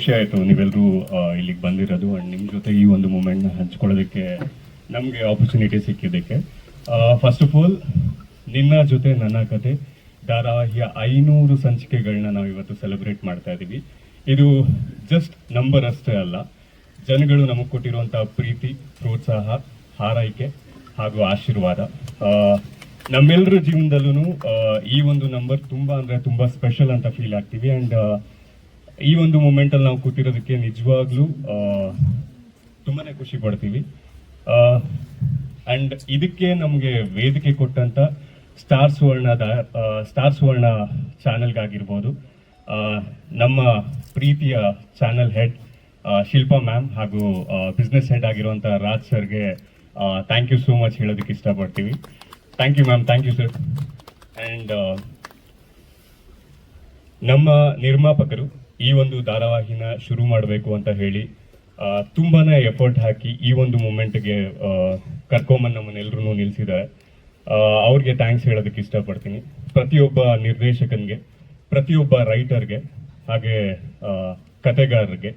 ಖುಷಿ ಆಯಿತು ನೀವೆಲ್ಲರೂ ಇಲ್ಲಿಗೆ ಬಂದಿರೋದು. ಆ್ಯಂಡ್ ನಿಮ್ಮ ಜೊತೆ ಈ ಒಂದು ಮೂಮೆಂಟ್ನ ಹಂಚ್ಕೊಳ್ಳೋದಕ್ಕೆ ನಮಗೆ ಆಪರ್ಚುನಿಟಿ ಸಿಕ್ಕಿದ್ದಕ್ಕೆ. ಫಸ್ಟ್ ಆಫ್ ಆಲ್ ನಿನ್ನ ಜೊತೆ ನನ್ನ ಕತೆ, ಧಾರಾವಾಹಿಯ ಐನೂರು ಸಂಚಿಕೆಗಳನ್ನ ನಾವು ಇವತ್ತು ಸೆಲೆಬ್ರೇಟ್ ಮಾಡ್ತಾ ಇದ್ದೀವಿ ಇದು ಜಸ್ಟ್ ನಂಬರ್ ಅಷ್ಟೇ ಅಲ್ಲ. ಜನಗಳು ನಮಗೆ ಕೊಟ್ಟಿರುವಂಥ ಪ್ರೀತಿ, ಪ್ರೋತ್ಸಾಹ, ಹಾರೈಕೆ ಹಾಗೂ ಆಶೀರ್ವಾದ. ನಮ್ಮೆಲ್ಲರ ಜೀವನದಲ್ಲೂ ಈ ಒಂದು ನಂಬರ್ ತುಂಬ ಅಂದರೆ ತುಂಬ ಸ್ಪೆಷಲ್ ಅಂತ ಫೀಲ್ ಆಗ್ತೀವಿ. ಅಂಡ್ ಈ ಒಂದು ಮೂಮೆಂಟಲ್ಲಿ ನಾವು ಕೂತಿರೋದಕ್ಕೆ ನಿಜವಾಗ್ಲೂ ತುಂಬಾ ಖುಷಿ ಪಡ್ತೀವಿ. ಅಂಡ್ ಇದಕ್ಕೆ ನಮಗೆ ವೇದಿಕೆ ಕೊಟ್ಟಂತ ಸ್ಟಾರ್ ಸುವರ್ಣದ ಸ್ಟಾರ್ ಸುವರ್ಣ ಚಾನೆಲ್ಗಾಗಿರ್ಬೋದು ನಮ್ಮ ಪ್ರೀತಿಯ ಚಾನೆಲ್ ಹೆಡ್ ಶಿಲ್ಪಾ ಮ್ಯಾಮ್ ಹಾಗೂ ಬಿಸ್ನೆಸ್ ಹೆಡ್ ಆಗಿರುವಂಥ ರಾಜ್ ಸರ್ಗೆ ಥ್ಯಾಂಕ್ ಯು ಸೋ ಮಚ್ ಹೇಳೋದಕ್ಕೆ ಇಷ್ಟಪಡ್ತೀವಿ. Thank you ma'am thank you sir and ನಮ್ಮ ನಿರ್ಮಾಪಕರು ಈ ಒಂದು ಧಾರಾವಾಹಿನ ಶುರು ಮಾಡಬೇಕು ಅಂತ ಹೇಳಿ ತುಂಬಾ ಎಫರ್ಟ್ ಹಾಕಿ ಈ ಒಂದು ಮೂಮೆಂಟ್ಗೆ ಕರ್ಕೊಂಬಂದು ನಮ್ಮನ್ನೆಲ್ಲರೂ ನಿಲ್ಲಿಸಿದ್ದಾರೆ ಅವ್ರಿಗೆ ಥ್ಯಾಂಕ್ಸ್ ಹೇಳೋದಕ್ಕೆ ಇಷ್ಟಪಡ್ತೀನಿ. ಪ್ರತಿಯೊಬ್ಬ ನಿರ್ದೇಶಕನಿಗೆ, ಪ್ರತಿಯೊಬ್ಬ ರೈಟರ್ಗೆ ಹಾಗೆ ಕತೆಗಾರರಿಗೆ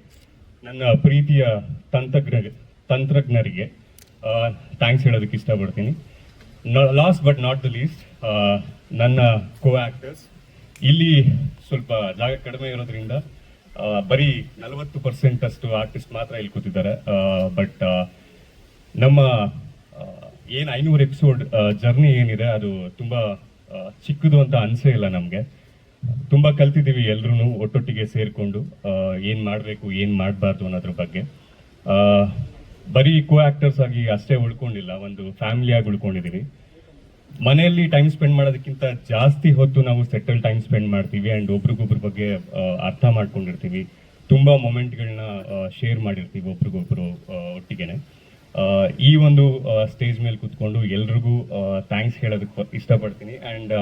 ನನ್ನ ಪ್ರೀತಿಯ ತಂತ್ರಜ್ಞ, ತಂತ್ರಜ್ಞರಿಗೆ ಥ್ಯಾಂಕ್ಸ್ ಹೇಳೋದಕ್ಕೆ ಇಷ್ಟಪಡ್ತೀನಿ. Last but not the least ನನ್ನ ಕೋ ಆಕ್ಟರ್ಸ್ ಇಲ್ಲಿ ಸ್ವಲ್ಪ ಜಾಗ ಕಡಿಮೆ ಇರೋದ್ರಿಂದ ಬರೀ ನಲವತ್ತು ಪರ್ಸೆಂಟ್ ಅಷ್ಟು ಆರ್ಟಿಸ್ಟ್ ಮಾತ್ರ ಇಲ್ಲಿ ಕೂತಿದ್ದಾರೆ. ಬಟ್ ನಮ್ಮ ಏನು ಐನೂರು ಎಪಿಸೋಡ್ ಜರ್ನಿ ಏನಿದೆ, ಅದು ತುಂಬ ಚಿಕ್ಕದು ಅಂತ ಅನಿಸೇ ಇಲ್ಲ ನಮಗೆ. ತುಂಬ ಕಲ್ತಿದ್ದೀವಿ ಎಲ್ಲರೂ ಒಟ್ಟೊಟ್ಟಿಗೆ ಸೇರಿಕೊಂಡು ಏನು ಮಾಡಬೇಕು, ಏನು ಮಾಡಬಾರ್ದು ಅನ್ನೋದ್ರ ಬಗ್ಗೆ. ಬರೀ ಕೋ ಆಕ್ಟರ್ಸ್ ಆಗಿ ಅಷ್ಟೇ ಉಳ್ಕೊಂಡಿಲ್ಲ, ಒಂದು ಫ್ಯಾಮಿಲಿಯಾಗಿ ಉಳ್ಕೊಂಡಿದ್ದೀವಿ. ಮನೆಯಲ್ಲಿ ಟೈಮ್ ಸ್ಪೆಂಡ್ ಮಾಡೋದಕ್ಕಿಂತ ಜಾಸ್ತಿ ಹೊತ್ತು ನಾವು ಸೆಟಲ್ ಟೈಮ್ ಸ್ಪೆಂಡ್ ಮಾಡ್ತೀವಿ ಆ್ಯಂಡ್ ಒಬ್ರಿಗೊಬ್ರ ಬಗ್ಗೆ ಅರ್ಥ ಮಾಡ್ಕೊಂಡಿರ್ತೀವಿ. ತುಂಬ ಮೊಮೆಂಟ್ಗಳನ್ನ ಶೇರ್ ಮಾಡಿರ್ತೀವಿ ಒಬ್ರಿಗೊಬ್ರು ಒಟ್ಟಿಗೆನೆ. ಈ ಒಂದು ಸ್ಟೇಜ್ ಮೇಲೆ ಕೂತ್ಕೊಂಡು ಎಲ್ರಿಗೂ ಥ್ಯಾಂಕ್ಸ್ ಹೇಳೋದಕ್ಕೆ ಇಷ್ಟಪಡ್ತೀನಿ. And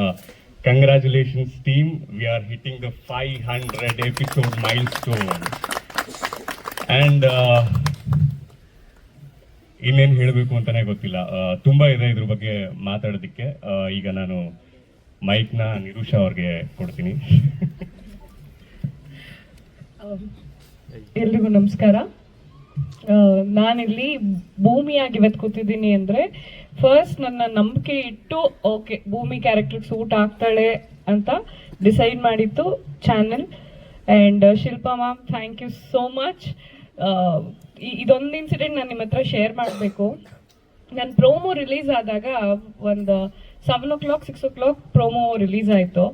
congratulations team we are hitting the five hundred episode milestone and ಇನ್ನೇನು ಹೇಳಬೇಕು ಅಂತಾನೆ ಗೊತ್ತಿಲ್ಲ. ತುಂಬ ಇದೆ ಇದ್ರ ಬಗ್ಗೆ ಮಾತಾಡೋದಕ್ಕೆ. ಈಗ ನಾನು ಮೈಕ್ನ ನಿರುಷಾ ಅವ್ರಿಗೆ ಕೊಡ್ತೀನಿ. ಎಲ್ರಿಗೂ ನಮಸ್ಕಾರ. ನಾನಿಲ್ಲಿ ಭೂಮಿಯಾಗಿ ಇವತ್ತು ಕೂತಿದ್ದೀನಿ ಅಂದ್ರೆ ಫಸ್ಟ್ ನನ್ನ ನಂಬಿಕೆ ಇಟ್ಟು ಓಕೆ ಭೂಮಿ ಕ್ಯಾರೆಕ್ಟರ್ ಸೂಟ್ ಆಗ್ತಾಳೆ ಅಂತ ಡಿಸೈಡ್ ಮಾಡಿತ್ತು channel and Shilpa ma'am thank you so much ಇದೊಂದು ಇನ್ಸಿಡೆಂಟ್ ನಾನು ನಿಮ್ಮ ಹತ್ರ ಶೇರ್ ಮಾಡಬೇಕು. ನನ್ನ ಪ್ರೋಮೋ ರಿಲೀಸ್ ಆದಾಗ ಒಂದು seven o'clock six o'clock promo release ಆಯಿತು.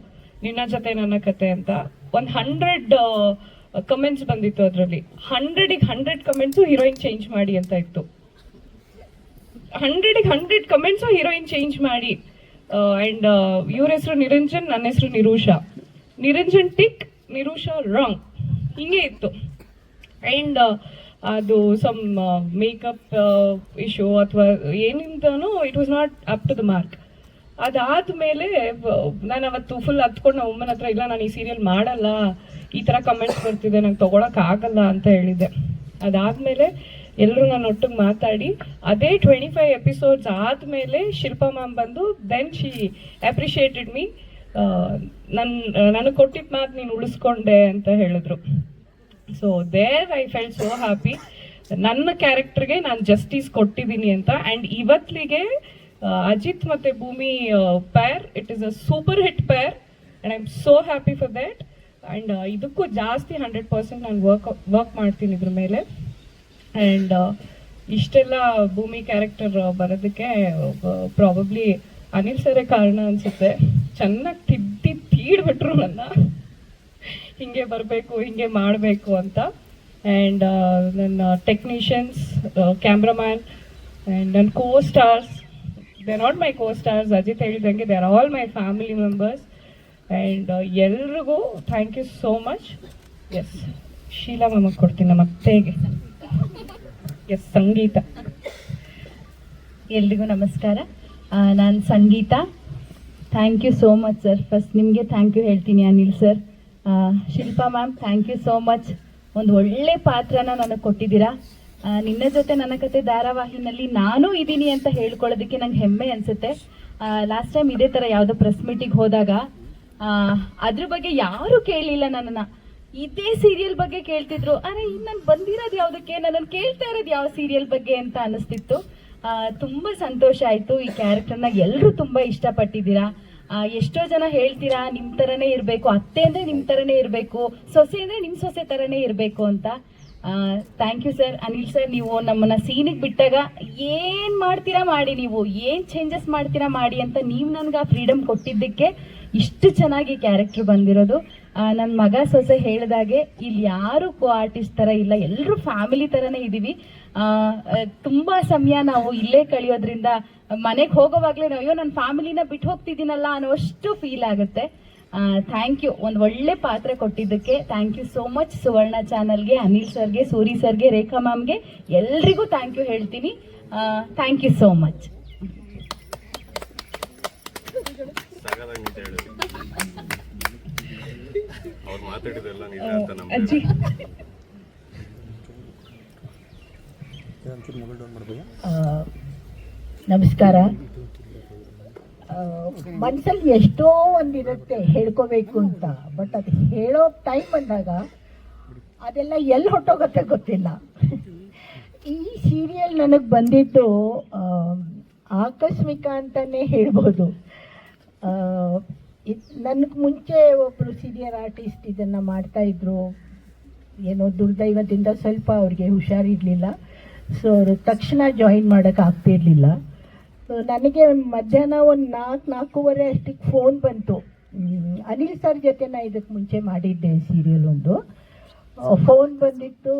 ನಿನ್ನ ಜೊತೆ ನನ್ನ ಕತೆ ಅಂತ. ಒಂದು ಹಂಡ್ರೆಡ್ ಕಮೆಂಟ್ಸ್ ಬಂದಿತ್ತು ಅದರಲ್ಲಿ. ಹಂಡ್ರೆಡಿಗೆ ಹಂಡ್ರೆಡ್ ಕಮೆಂಟ್ಸು ಹೀರೋಯಿನ್ ಚೇಂಜ್ ಮಾಡಿ ಅಂತ ಇತ್ತು. ಹಂಡ್ರೆಡಿಗೆ ಹಂಡ್ರೆಡ್ ಕಮೆಂಟ್ಸು ಹೀರೋಯಿನ್ ಚೇಂಜ್ ಮಾಡಿ. ಆ್ಯಂಡ್ ಇವ್ರ ಹೆಸರು ನಿರಂಜನ್ ನನ್ನ ಹೆಸರು ನಿರೂಷಾ. ನಿರಂಜನ್ ಟಿಕ್ ನಿರೂಷಾ ರಾಂಗ್ ಹಿಂಗೆ ಇತ್ತು. ಆ್ಯಂಡ್ ಅದು ಸಮ್ ಮೇಕಪ್ ಇಶ್ಯೂ ಅಥವಾ ಏನಿಂದನೂ it was not up to the mark ಅದಾದ್ಮೇಲೆ ನಾನು ಅವತ್ತು ಫುಲ್ ಹತ್ಕೊಂಡು ನಮ್ಮ ಅಮ್ಮನ ಹತ್ರ, ಇಲ್ಲ, ನಾನು ಈ ಸೀರಿಯಲ್ ಮಾಡಲ್ಲ. ಈ ಥರ ಕಮೆಂಟ್ಸ್ ಬರ್ತಿದೆ, ನಂಗೆ ತೊಗೊಳಕ್ ಆಗಲ್ಲ ಅಂತ ಹೇಳಿದ್ದೆ. ಅದಾದ್ಮೇಲೆ ಎಲ್ಲರೂ ನಾನು ಒಟ್ಟಿಗೆ ಮಾತಾಡಿ, ಅದೇ ಟ್ವೆಂಟಿ ಫೈವ್ ಎಪಿಸೋಡ್ಸ್ ಆದಮೇಲೆ ಶಿಲ್ಪಾ ಮ್ಯಾಮ್ ಬಂದು ದೆನ್ ಶಿ ಅಪ್ರಿಷಿಯೇಟೆಡ್ ಮೀ ನನ್ನ ನನಗೆ ಕೊಟ್ಟಿದ್ದ ಮಾತು ನೀನು ಉಳಿಸ್ಕೊಂಡೆ, ಅಂತ ಹೇಳಿದ್ರು. So there I felt so happy ನನ್ನ ಕ್ಯಾರೆಕ್ಟರ್ಗೆ ನಾನು ಜಸ್ಟಿಸ್ ಕೊಟ್ಟಿದ್ದೀನಿ ಅಂತ. ಆ್ಯಂಡ್ ಇವತ್ತಿಗೆ ಅಜಿತ್ ಮತ್ತು Bhoomi pair it is a super hit pair and I am so happy for that and ಇದಕ್ಕೂ ಜಾಸ್ತಿ ಹಂಡ್ರೆಡ್ ಪರ್ಸೆಂಟ್ ನಾನು ವರ್ಕ್ ವರ್ಕ್ ಮಾಡ್ತೀನಿ ಇದ್ರ ಮೇಲೆ. ಆ್ಯಂಡ್ ಇಷ್ಟೆಲ್ಲ ಭೂಮಿ ಕ್ಯಾರೆಕ್ಟರ್ ಬರೋದಕ್ಕೆ ಪ್ರಾಬಬ್ಲಿ ಅನಿಲ್ ಸರೇ ಕಾರಣ ಅನಿಸುತ್ತೆ. ಚೆನ್ನಾಗಿ ತಿದ್ದಿ, ತೀಡ್ಬಿಟ್ರು ನನ್ನ. ಹಿಂಗೆ ಬರಬೇಕು, ಹಿಂಗೆ ಮಾಡಬೇಕು ಅಂತ. ಆ್ಯಂಡ್ ನನ್ನ ಟೆಕ್ನಿಷಿಯನ್ಸ್ ಕ್ಯಾಮ್ರಾಮ್ಯಾನ್ ಆ್ಯಂಡ್ ನನ್ನ co stars they not my co stars Ajit ಹೇಳಿದಂಗೆ they are all my family members and ಎಲ್ರಿಗೂ thank you so much yes Sheela ಮಮ್ಮ ಕೊಡ್ತೀನಿ ನಮ್ಮ ಅತ್ತೆಗೆ. ಎಸ್ ಸಂಗೀತ. ಎಲ್ರಿಗೂ ನಮಸ್ಕಾರ. ನಾನು Sangeetha. Thank you so much sir first ನಿಮಗೆ ಥ್ಯಾಂಕ್ ಯು ಹೇಳ್ತೀನಿ Anil sir Shilpa ma'am thank you so much ಒಂದು ಒಳ್ಳೆ ಪಾತ್ರನ ನನಗೆ ಕೊಟ್ಟಿದ್ದೀರಾ. ನಿನ್ನ ಜೊತೆ ನನ್ನ ಕತೆ ಧಾರಾವಾಹಿನಲ್ಲಿ ನಾನು ಇದ್ದೀನಿ ಅಂತ ಹೇಳ್ಕೊಳ್ಳೋದಕ್ಕೆ ನಂಗೆ ಹೆಮ್ಮೆ ಅನಿಸುತ್ತೆ. ಲಾಸ್ಟ್ ಟೈಮ್ ಇದೇ ಥರ ಯಾವುದೋ ಪ್ರೆಸ್ ಮೀಟಿಂಗ್ ಹೋದಾಗ ಅದ್ರ ಬಗ್ಗೆ ಯಾರು ಕೇಳಿಲ್ಲ ನನ್ನನ್ನು. ಇದೇ ಸೀರಿಯಲ್ ಬಗ್ಗೆ ಕೇಳ್ತಿದ್ರು. ಅರೆ ಇನ್ನು ನಾನು ಬಂದಿರೋದು ಯಾವುದಕ್ಕೆ? ನನ್ನನ್ನು ಕೇಳ್ತಾ ಇರೋದು ಯಾವ ಸೀರಿಯಲ್ ಬಗ್ಗೆ ಅಂತ ಅನಿಸ್ತಿತ್ತು ತುಂಬ ಸಂತೋಷ ಆಯ್ತು. ಈ ಕ್ಯಾರೆಕ್ಟರ್ನ ಎಲ್ಲರೂ ತುಂಬಾ ಇಷ್ಟಪಟ್ಟಿದ್ದೀರಾ. ಎಷ್ಟೋ ಜನ ಹೇಳ್ತೀರಾ, ನಿಮ್ ತರನೇ ಇರಬೇಕು, ಅತ್ತೆ ಅಂದ್ರೆ ನಿಮ್ ತರನೇ ಇರಬೇಕು, ಸೊಸೆ ಅಂದ್ರೆ ನಿಮ್ ಸೊಸೆ ತರನೇ ಇರಬೇಕು ಅಂತ. Thank you sir Anil sir ನೀವು ನಮ್ಮನ್ನ ಸೀನಿಗೆ ಬಿಟ್ಟಾಗ ಏನ್ ಮಾಡ್ತೀರಾ ಮಾಡಿ ನೀವು, ಏನ್ ಚೇಂಜಸ್ ಮಾಡ್ತೀರಾ ಮಾಡಿ ಅಂತ ನೀವು ನನ್ಗೆ ಆ ಫ್ರೀಡಮ್ ಕೊಟ್ಟಿದ್ದಕ್ಕೆ ಇಷ್ಟು ಚೆನ್ನಾಗಿ ಕ್ಯಾರೆಕ್ಟರ್ ಬಂದಿರೋದು. ನನ್ನ ಮಗ ಸೊಸೆ ಹೇಳಿದಾಗೆ ಇಲ್ಲಿ ಯಾರು ಕೋ ಆರ್ಟಿಸ್ಟ್ ಥರ ಇಲ್ಲ ಎಲ್ಲರೂ ಫ್ಯಾಮಿಲಿ ಥರನೇ ಇದ್ದೀವಿ ತುಂಬಾ ಸಮಯ ನಾವು ಇಲ್ಲೇ ಕಳೆಯೋದ್ರಿಂದ ಮನೆಗೆ ಹೋಗೋವಾಗಲೇ ನಾವು ಅಯ್ಯೋ ನನ್ನ ಫ್ಯಾಮಿಲಿನ ಬಿಟ್ಟು ಹೋಗ್ತಿದ್ದೀನಲ್ಲ ಅನ್ನೋಷ್ಟು ಫೀಲ್ ಆಗುತ್ತೆ. ಥ್ಯಾಂಕ್ ಯು ಒಂದು ಒಳ್ಳೆ ಪಾತ್ರ ಕೊಟ್ಟಿದ್ದಕ್ಕೆ thank you so much Suvarna ಚಾನಲ್ಗೆ ಅನಿಲ್ ಸರ್ಗೆ ಸೂರಿ ಸರ್ಗೆ ರೇಖಾ ಮ್ಯಾಮ್ಗೆ ಎಲ್ರಿಗೂ ಥ್ಯಾಂಕ್ ಯು ಹೇಳ್ತೀನಿ. ಥ್ಯಾಂಕ್ ಯು ಸೋ ಮಚ್ ಅಜ್ಜಿ ಆ, ನಮಸ್ಕಾರ. ಮನಸ್ಸಲ್ಲಿ ಎಷ್ಟೋ ಒಂದಿರುತ್ತೆ ಹೇಳ್ಕೋಬೇಕು ಅಂತ. ಬಟ್ ಅದು ಹೇಳೋ ಟೈಮ್ ಬಂದಾಗ ಅದೆಲ್ಲ ಎಲ್ಲಿ ಹೊಟ್ಟೋಗತ್ತೆ ಗೊತ್ತಿಲ್ಲ. ಈ ಸೀರಿಯಲ್ ನನಗೆ ಬಂದಿದ್ದು ಆಕಸ್ಮಿಕ ಅಂತಲೇ ಹೇಳ್ಬೋದು. ನನಗೆ ಮುಂಚೆ ಒಬ್ಬರು ಸೀನಿಯರ್ ಆರ್ಟಿಸ್ಟ್ ಇದನ್ನು ಮಾಡ್ತಾ ಇದ್ರು. ಏನೋ ದುರ್ದೈವದಿಂದ ಸ್ವಲ್ಪ ಅವ್ರಿಗೆ ಹುಷಾರಿರಲಿಲ್ಲ. ಸೊ ತಕ್ಷಣ ಜಾಯಿನ್ ಮಾಡೋಕೆ ಆಗ್ತಿರ್ಲಿಲ್ಲ. ಸೊ ನನಗೆ ಮಧ್ಯಾಹ್ನ ಒಂದು ನಾಲ್ಕು, ನಾಲ್ಕೂವರೆ ಅಷ್ಟಕ್ಕೆ ಫೋನ್ ಬಂತು. ಅನಿಲ್ ಸರ್ ಜೊತೆ ನಾ ಇದಕ್ಕೆ ಮುಂಚೆ ಮಾಡಿದ್ದೆ ಸೀರಿಯಲ್ ಒಂದು. ಫೋನ್ ಬಂದಿತ್ತು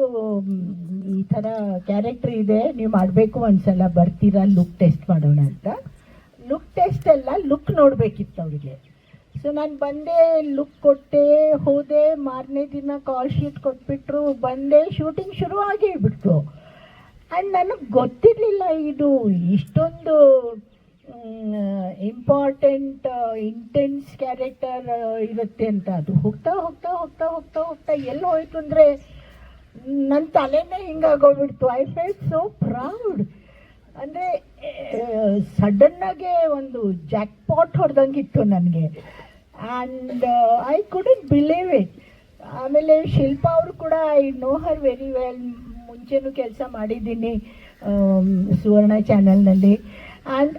ಈ ಥರ ಕ್ಯಾರೆಕ್ಟ್ರ್ ಇದೆ, ನೀವು ಮಾಡಬೇಕು ಒಂದ್ಸಲ, ಬರ್ತೀರಾ ಲುಕ್ ಟೆಸ್ಟ್ ಮಾಡೋಣ ಅಂತ. ಲುಕ್ ಟೆಸ್ಟ್ ಅಲ್ಲ ಲುಕ್ ನೋಡಬೇಕಿತ್ತು ಅವರಿಗೆ. ಸೊ ನಾನು ಬಂದೆ ಲುಕ್ ಕೊಟ್ಟೆ, ಹೋದೆ, ಮಾರನೇ ದಿನ ಕಾಲ್ ಶೀಟ್ ಕೊಟ್ಬಿಟ್ರು, ಬಂದೆ ಶೂಟಿಂಗ್ ಶುರು ಆಗೇ ಬಿಡ್ತು. ಆ್ಯಂಡ್ ನನಗೆ ಗೊತ್ತಿರಲಿಲ್ಲ ಇದು ಇಷ್ಟೊಂದು ಇಂಪಾರ್ಟೆಂಟ್ ಇಂಟೆನ್ಸ್ ಕ್ಯಾರೆಕ್ಟರ್ ಇರುತ್ತೆ ಅಂತ. ಅದು ಹೋಗ್ತಾ ಹೋಗ್ತಾ ಹೋಗ್ತಾ ಹೋಗ್ತಾ ಹೋಗ್ತಾ ಎಲ್ಲಿ ಹೋಯ್ತು ಅಂದರೆ ನನ್ನ ತಲೆನೇ ಹಿಂಗಾಗೋಗ್ಬಿಡ್ತು. ಐ ಫೆಲ್ಟ್ ಸೋ ಪ್ರೌಡ್ ಅಂದರೆ ಸಡನ್ನಾಗೆ ಒಂದು ಜಾಕ್ ಪಾಟ್ ಹೊಡೆದಂಗಿತ್ತು ನನಗೆ. And I couldn't believe it ಆಮೇಲೆ ಶಿಲ್ಪಾ ಅವರು ಕೂಡ I know her very well ಮುಂಚೆನೂ ಕೆಲಸ ಮಾಡಿದ್ದೀನಿ ಸುವರ್ಣ ಚಾನಲ್ನಲ್ಲಿ. ಆ್ಯಂಡ್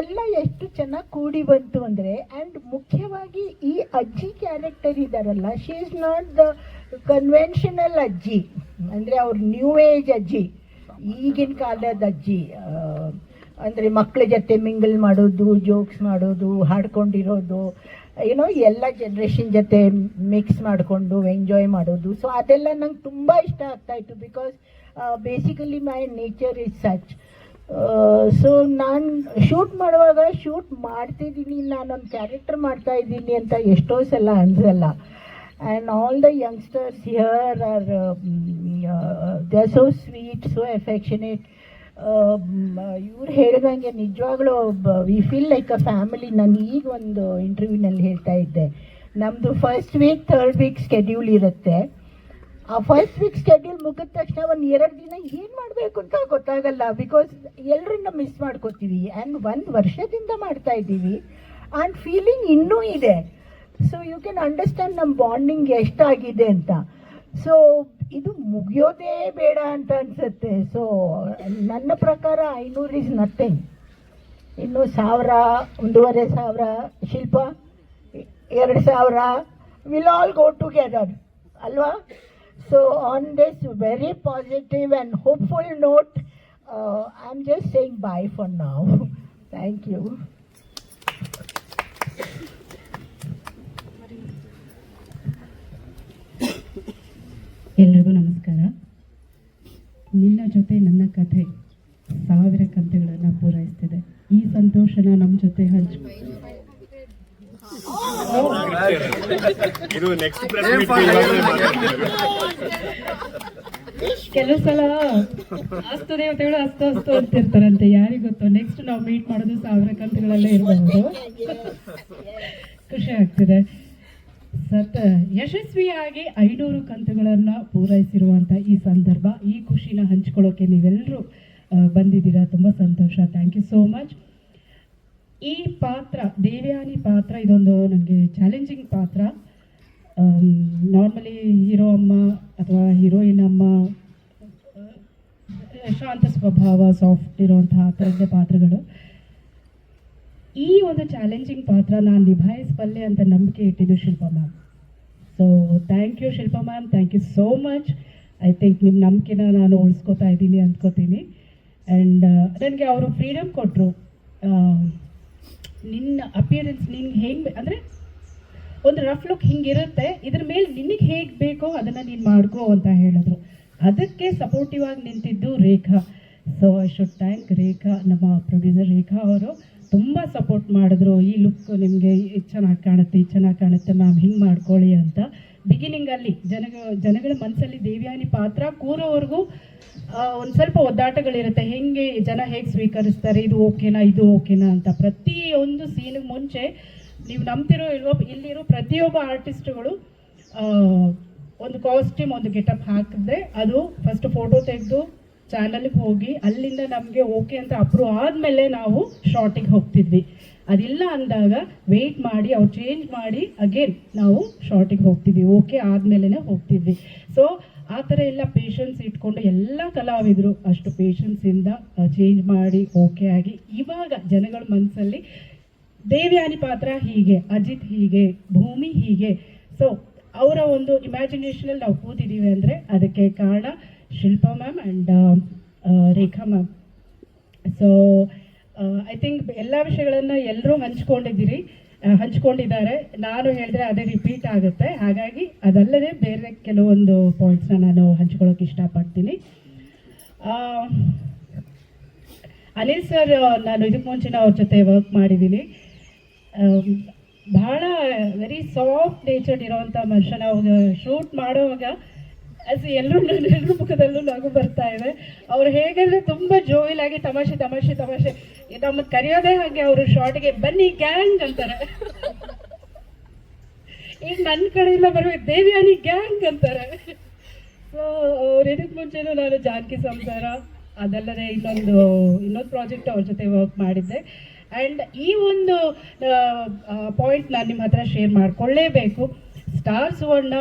ಎಲ್ಲ ಎಷ್ಟು ಚೆನ್ನಾಗಿ ಕೂಡಿ ಬಂತು ಅಂದರೆ ಆ್ಯಂಡ್ ಮುಖ್ಯವಾಗಿ ಈ ಅಜ್ಜಿ ಕ್ಯಾರೆಕ್ಟರ್ ಇದ್ದಾರಲ್ಲ she is not the conventional ಅಜ್ಜಿ. ಅಂದರೆ ಅವ್ರ ನ್ಯೂ ಏಜ್ ಅಜ್ಜಿ, ಈಗಿನ ಕಾಲದ ಅಜ್ಜಿ. ಅಂದರೆ ಮಕ್ಕಳ ಜೊತೆ ಮಿಂಗಲ್ ಮಾಡೋದು ಜೋಕ್ಸ್ ಮಾಡೋದು, ಹಾಡ್ಕೊಂಡಿರೋದು ಏನೋ ಎಲ್ಲ ಜನ್ರೇಷನ್ ಜೊತೆ ಮಿಕ್ಸ್ ಮಾಡಿಕೊಂಡು ಎಂಜಾಯ್ ಮಾಡೋದು. ಸೊ ಅದೆಲ್ಲ ನಂಗೆ ತುಂಬ ಇಷ್ಟ ಆಗ್ತಾಯಿತ್ತು because basically my nature is such so ನಾನು ಶೂಟ್ ಮಾಡುವಾಗ ಶೂಟ್ ಮಾಡ್ತಿದ್ದೀನಿ, ನಾನೊಂದು ಕ್ಯಾರೆಕ್ಟರ್ ಮಾಡ್ತಾ ಇದ್ದೀನಿ ಅಂತ ಎಷ್ಟೋ ಸಲ ಅನಿಸಲ್ಲ. And all the youngsters here are they are so sweet so affectionate ಇವ್ರು ಹೇಳ್ದಂಗೆ ನಿಜವಾಗ್ಲೂ we feel like a family ನಾನು ಈಗ ಒಂದು ಇಂಟರ್ವ್ಯೂನಲ್ಲಿ ಹೇಳ್ತಾ ಇದ್ದೆ. ನಮ್ಮದು first week third week schedule ಇರುತ್ತೆ. ಆ ಫಸ್ಟ್ ವೀಕ್ ಸ್ಕೆಡ್ಯೂಲ್ ಮುಗಿದ ತಕ್ಷಣ ಒಂದು ಎರಡು ದಿನ ಏನು ಮಾಡಬೇಕು ಅಂತ ಗೊತ್ತಾಗಲ್ಲ ಬಿಕಾಸ್ ಎಲ್ಲರನ್ನ ಮಿಸ್ ಮಾಡ್ಕೋತೀವಿ. ಆ್ಯಂಡ್ ಒಂದು ವರ್ಷದಿಂದ ಮಾಡ್ತಾ ಇದ್ದೀವಿ. ಆ್ಯಂಡ್ ಫೀಲಿಂಗ್ ಇನ್ನೂ ಇದೆ. ಸೊ ಯು ಕ್ಯಾನ್ ಅಂಡರ್ಸ್ಟ್ಯಾಂಡ್ ನಮ್ಮ ಬಾಂಡಿಂಗ್ ಎಷ್ಟಾಗಿದೆ ಅಂತ. ಸೊ ಇದು ಮುಗಿಯೋದೇ ಬೇಡ ಅಂತ ಅನ್ಸುತ್ತೆ. ಸೊ ನನ್ನ ಪ್ರಕಾರ ಐನೂರು ಇಸ್ ನಥಿಂಗ್ ಇನ್ನು ಸಾವಿರ, ಒಂದೂವರೆ ಸಾವಿರ ಶಿಲ್ಪ, ಎರಡು ಸಾವಿರ ವಿಲ್ ಆಲ್ ಗೋ ಟುಗೆದರ್ ಅಲ್ವಾ? So on this very positive and hopeful note, uh, I'm just saying bye for ನಾವು ಥ್ಯಾಂಕ್ ಯು ಎಲ್ರಿಗೂ ನಮಸ್ಕಾರ. ನಿನ್ನ ಜೊತೆ ನನ್ನ ಕಥೆ ಸಾವಿರ ಕಂತೆಗಳನ್ನು ಪೂರೈಸ್ತಿದೆ. ಈ ಸಂತೋಷನ ನಮ್ಮ ಜೊತೆ ಹಂಚ್ ಇದು ನೆಕ್ಸ್ಟ್ ಕೆಲವು ಸಲ ಅಸ್ತು ದೇವತೆಗಳು ಅಸ್ತು ಅಸ್ತು ಅಂತಿರ್ತಾರಂತೆ. ಯಾರಿಗ್ ಗೊತ್ತು? ನೆಕ್ಸ್ಟ್ ನಾವು ಮೀಟ್ ಮಾಡೋದು ಸಾವಿರ ಕಂತುಗಳಲ್ಲೇ ಇರಬಹುದು ಖುಷಿ ಆಗ್ತಿದೆ. ಸತ್ ಯಶಸ್ವಿಯಾಗಿ ಐನೂರು ಕಂತುಗಳನ್ನ ಪೂರೈಸಿರುವಂತ ಈ ಸಂದರ್ಭ ಈ ಖುಷಿನ ಹಂಚ್ಕೊಳ್ಳೋಕೆ ನೀವೆಲ್ಲರೂ ಬಂದಿದ್ದೀರಾ. ತುಂಬಾ ಸಂತೋಷ. ಥ್ಯಾಂಕ್ ಯು ಸೋ ಮಚ್ ಈ ಪಾತ್ರ, ದೇವ್ಯಾನಿ ಪಾತ್ರ ಇದೊಂದು ನನಗೆ ಚಾಲೆಂಜಿಂಗ್ ಪಾತ್ರ. ನಾರ್ಮಲಿ ಹೀರೋ ಅಮ್ಮ ಅಥವಾ ಹೀರೋಯಿನ್ ಅಮ್ಮ ಶಾಂತ ಸ್ವಭಾವ ಸಾಫ್ಟ್ ಇರುವಂತಹ ಆ ಪಾತ್ರಗಳು. ಈ ಒಂದು ಚಾಲೆಂಜಿಂಗ್ ಪಾತ್ರ ನಾನು ನಿಭಾಯಿಸಬಲ್ಲೆ ಅಂತ ನಂಬಿಕೆ ಇಟ್ಟಿದ್ದು Shilpa ma'am. So thank you Shilpa ma'am. Thank you so much I think ನಿಮ್ಮ ನಂಬಿಕೆನ ನಾನು ಉಳಿಸ್ಕೋತಾ ಇದ್ದೀನಿ ಅಂದ್ಕೋತೀನಿ. ಆ್ಯಂಡ್ ನನಗೆ ಅವರು ಫ್ರೀಡಮ್ ಕೊಟ್ಟರು ನಿನ್ನ ಅಪಿಯರೆನ್ಸ್ ನಿನ್ಗೆ ಹೆಂಗೆ ಅಂದರೆ ಒಂದು ರಫ್ ಲುಕ್ ಹಿಂಗಿರುತ್ತೆ, ಇದ್ರ ಮೇಲೆ ನಿನಗೆ ಹೇಗೆ ಬೇಕೋ ಅದನ್ನು ನೀನು ಮಾಡ್ಕೋ ಅಂತ ಹೇಳಿದ್ರು. ಅದಕ್ಕೆ ಸಪೋರ್ಟಿವ್ ಆಗಿ ನಿಂತಿದ್ದು Rekha. So I should thank Rekha, ನಮ್ಮ ಪ್ರೊಡ್ಯೂಸರ್ ರೇಖಾ ಅವರು. ತುಂಬ ಸಪೋರ್ಟ್ ಮಾಡಿದ್ರು. ಈ ಲುಕ್ ನಿಮಗೆ ಚೆನ್ನಾಗಿ ಕಾಣುತ್ತೆ ಚೆನ್ನಾಗಿ ಕಾಣುತ್ತೆ ಮ್ಯಾಮ್ ಹಿಂಗೆ ಮಾಡ್ಕೊಳ್ಳಿ ಅಂತ. ಬಿಗಿನಿಂಗಲ್ಲಿ ಜನ, ಜನಗಳ ಮನಸ್ಸಲ್ಲಿ ದೇವ್ಯಾನಿ ಪಾತ್ರ, ಕೂರೋವರೆಗೂ ಒಂದು ಸ್ವಲ್ಪ ಒದ್ದಾಟಗಳಿರುತ್ತೆ. ಹೆಂಗೆ ಜನ ಹೇಗೆ ಸ್ವೀಕರಿಸ್ತಾರೆ, ಇದು ಓಕೆನಾ ಇದು ಓಕೆನಾ ಅಂತ. ಪ್ರತಿಯೊಂದು ಸೀನಿಗೆ ಮುಂಚೆ ನೀವು ನಂಬ್ತಿರೋ ಇಲ್ವೋ, ಇಲ್ಲಿರೋ ಪ್ರತಿಯೊಬ್ಬ ಆರ್ಟಿಸ್ಟ್ಗಳು ಒಂದು ಕಾಸ್ಟ್ಯೂಮ್ ಒಂದು ಗೆಟಪ್ ಹಾಕಿದ್ರೆ ಅದು ಫಸ್ಟ್ ಫೋಟೋ ತೆಗೆದು ಚಾನಲ್ಗೆ ಹೋಗಿ ಅಲ್ಲಿಂದ ನಮಗೆ ಓಕೆ ಅಂತ ಅಪ್ರೂವ್ ಆದಮೇಲೆ ನಾವು ಶಾರ್ಟಿಗೆ ಹೋಗ್ತಿದ್ವಿ. ಅದಿಲ್ಲ ಅಂದಾಗ ವೆಯ್ಟ್ ಮಾಡಿ, ಅವ್ರು ಚೇಂಜ್ ಮಾಡಿ ಅಗೇನ್ ನಾವು ಶಾರ್ಟಿಗೆ ಹೋಗ್ತಿದ್ವಿ. ಓಕೆ ಆದಮೇಲೆ ಹೋಗ್ತಿದ್ವಿ. ಸೊ ಆ ಥರ ಎಲ್ಲ ಪೇಷನ್ಸ್ ಇಟ್ಕೊಂಡು ಎಲ್ಲ ಕಲಾವಿದರು. ಅಷ್ಟು ಪೇಷನ್ಸಿಂದ ಚೇಂಜ್ ಮಾಡಿ ಓಕೆ ಆಗಿ ಇವಾಗ ಜನಗಳ ಮನಸ್ಸಲ್ಲಿ ದೇವ್ಯಾನಿ ಪಾತ್ರ ಹೀಗೆ, ಅಜಿತ್ ಹೀಗೆ, ಭೂಮಿ ಹೀಗೆ. ಸೊ ಅವರ ಒಂದು ಇಮ್ಯಾಜಿನೇಷನಲ್ಲಿ ನಾವು ಕೂತಿದ್ದೀವಿ ಅಂದರೆ ಅದಕ್ಕೆ ಕಾರಣ Shilpa ma'am and Rekha ma'am so I think ಎಲ್ಲ ವಿಷಯಗಳನ್ನು ಎಲ್ಲರೂ ಹಂಚ್ಕೊಂಡಿದ್ದೀರಿ ಹಂಚ್ಕೊಂಡಿದ್ದಾರೆ. ನಾನು ಹೇಳಿದ್ರೆ ಅದೇ ರಿಪೀಟ್ ಆಗುತ್ತೆ. ಹಾಗಾಗಿ ಅದಲ್ಲದೆ ಬೇರೆ ಕೆಲವೊಂದು ಪಾಯಿಂಟ್ಸ್ನ ನಾನು ಹಂಚ್ಕೊಳ್ಳೋಕೆ ಇಷ್ಟಪಡ್ತೀನಿ. ಅನಿಲ್ ಸರ್ ನಾನು ಇದಕ್ಕೆ ಮುಂಚೆ ಅವ್ರ ಜೊತೆ ವರ್ಕ್ ಮಾಡಿದ್ದೀನಿ ಭಾಳ ವೆರಿ ಸಾಫ್ಟ್ ನೇಚರ್ಡ್ ಇರೋವಂಥ ಮನುಷ್ಯ. ನಾವು ಶೂಟ್ ಮಾಡುವಾಗ ಅದು ಎಲ್ಲರೂ ಎಲ್ಲರ ಮುಖದಲ್ಲೂ ನಗು ಬರ್ತಾ ಇದೆ. ಅವ್ರು ಹೇಗಂದ್ರೆ ತುಂಬಾ ಜೋವಿಲಾಗಿ ತಮಾಷೆ ತಮಾಷೆ ತಮಾಷೆ. ನಮ್ಮನ್ನು ಕರೆಯೋದೇ ಹಾಗೆ ಅವರು ಶಾರ್ಟ್ಗೆ ಬನ್ನಿ ಗ್ಯಾಂಗ್ ಅಂತಾರೆ. ಈಗ ನನ್ನ ಕಡೆಯಿಂದ ಬರುವ ದೇವಿಯಾನಿ ಗ್ಯಾಂಗ್ ಅಂತಾರೆ. ಸೊ ಅವ್ರು ಇದಕ್ಕೆ ಮುಂಚೆನೂ ನಾನು ಜಾನಕಿ ಸಂಸಾರ, ಅದಲ್ಲದೆ ಇನ್ನೊಂದು ಇನ್ನೊಂದು ಪ್ರಾಜೆಕ್ಟ್ ಅವ್ರ ಜೊತೆ ವರ್ಕ್ ಮಾಡಿದ್ದೆ. ಆ್ಯಂಡ್ ಈ ಒಂದು ಪಾಯಿಂಟ್ ನಾನು ನಿಮ್ಮ ಹತ್ರ ಶೇರ್ ಮಾಡ್ಕೊಳ್ಳೇಬೇಕು. ಸ್ಟಾರ್ ಸುವರ್ಣ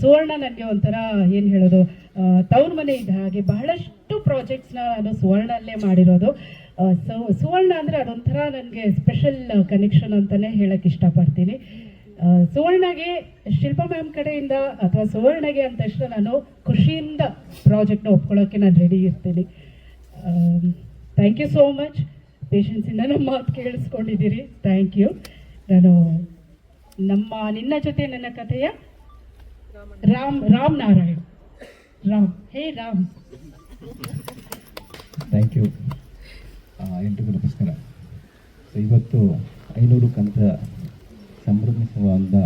ಸುವರ್ಣ ನನಗೆ ಒಂಥರ ಏನು ಹೇಳೋದು ತವ್ರ ಮನೆ ಇದ್ದ ಹಾಗೆ ಬಹಳಷ್ಟು ಪ್ರಾಜೆಕ್ಟ್ಸ್ನ ನಾನು ಸುವರ್ಣಲ್ಲೇ ಮಾಡಿರೋದು. ಸೊ, ಸುವರ್ಣ ಅಂದರೆ ಅದೊಂಥರ ನನಗೆ ಸ್ಪೆಷಲ್ ಕನೆಕ್ಷನ್ ಅಂತಲೇ ಹೇಳಕ್ಕೆ ಇಷ್ಟಪಡ್ತೀನಿ. ಸುವರ್ಣಗೆ ಶಿಲ್ಪಾ ಮ್ಯಾಮ್ ಕಡೆಯಿಂದ ಅಥವಾ ಸುವರ್ಣಗೆ ಅಂತ ತಕ್ಷಣ ನಾನು ಖುಷಿಯಿಂದ ಪ್ರಾಜೆಕ್ಟ್ನ ಒಪ್ಕೊಳ್ಳೋಕ್ಕೆ ನಾನು ರೆಡಿ ಇರ್ತೀನಿ. ಥ್ಯಾಂಕ್ ಯು ಸೋ ಮಚ್ ಪೇಷನ್ಸಿಂದ ನಮ್ಮ ಮಾತು ಕೇಳಿಸ್ಕೊಂಡಿದ್ದೀರಿ. ಥ್ಯಾಂಕ್ ಯು ನಾನು ನಮ್ಮ, ನಿನ್ನ ಜೊತೆ ನನ್ನ ಕಥೆಯ Ram Ram Narayan Ram hey Ram thank you ಎಲ್ರಿಗೂ ನಮಸ್ಕಾರ ಸೊ ಇವತ್ತು ಐನೂರು ಕಂತ ಸಂಭ್ರಮಿಸುವ ಒಂದು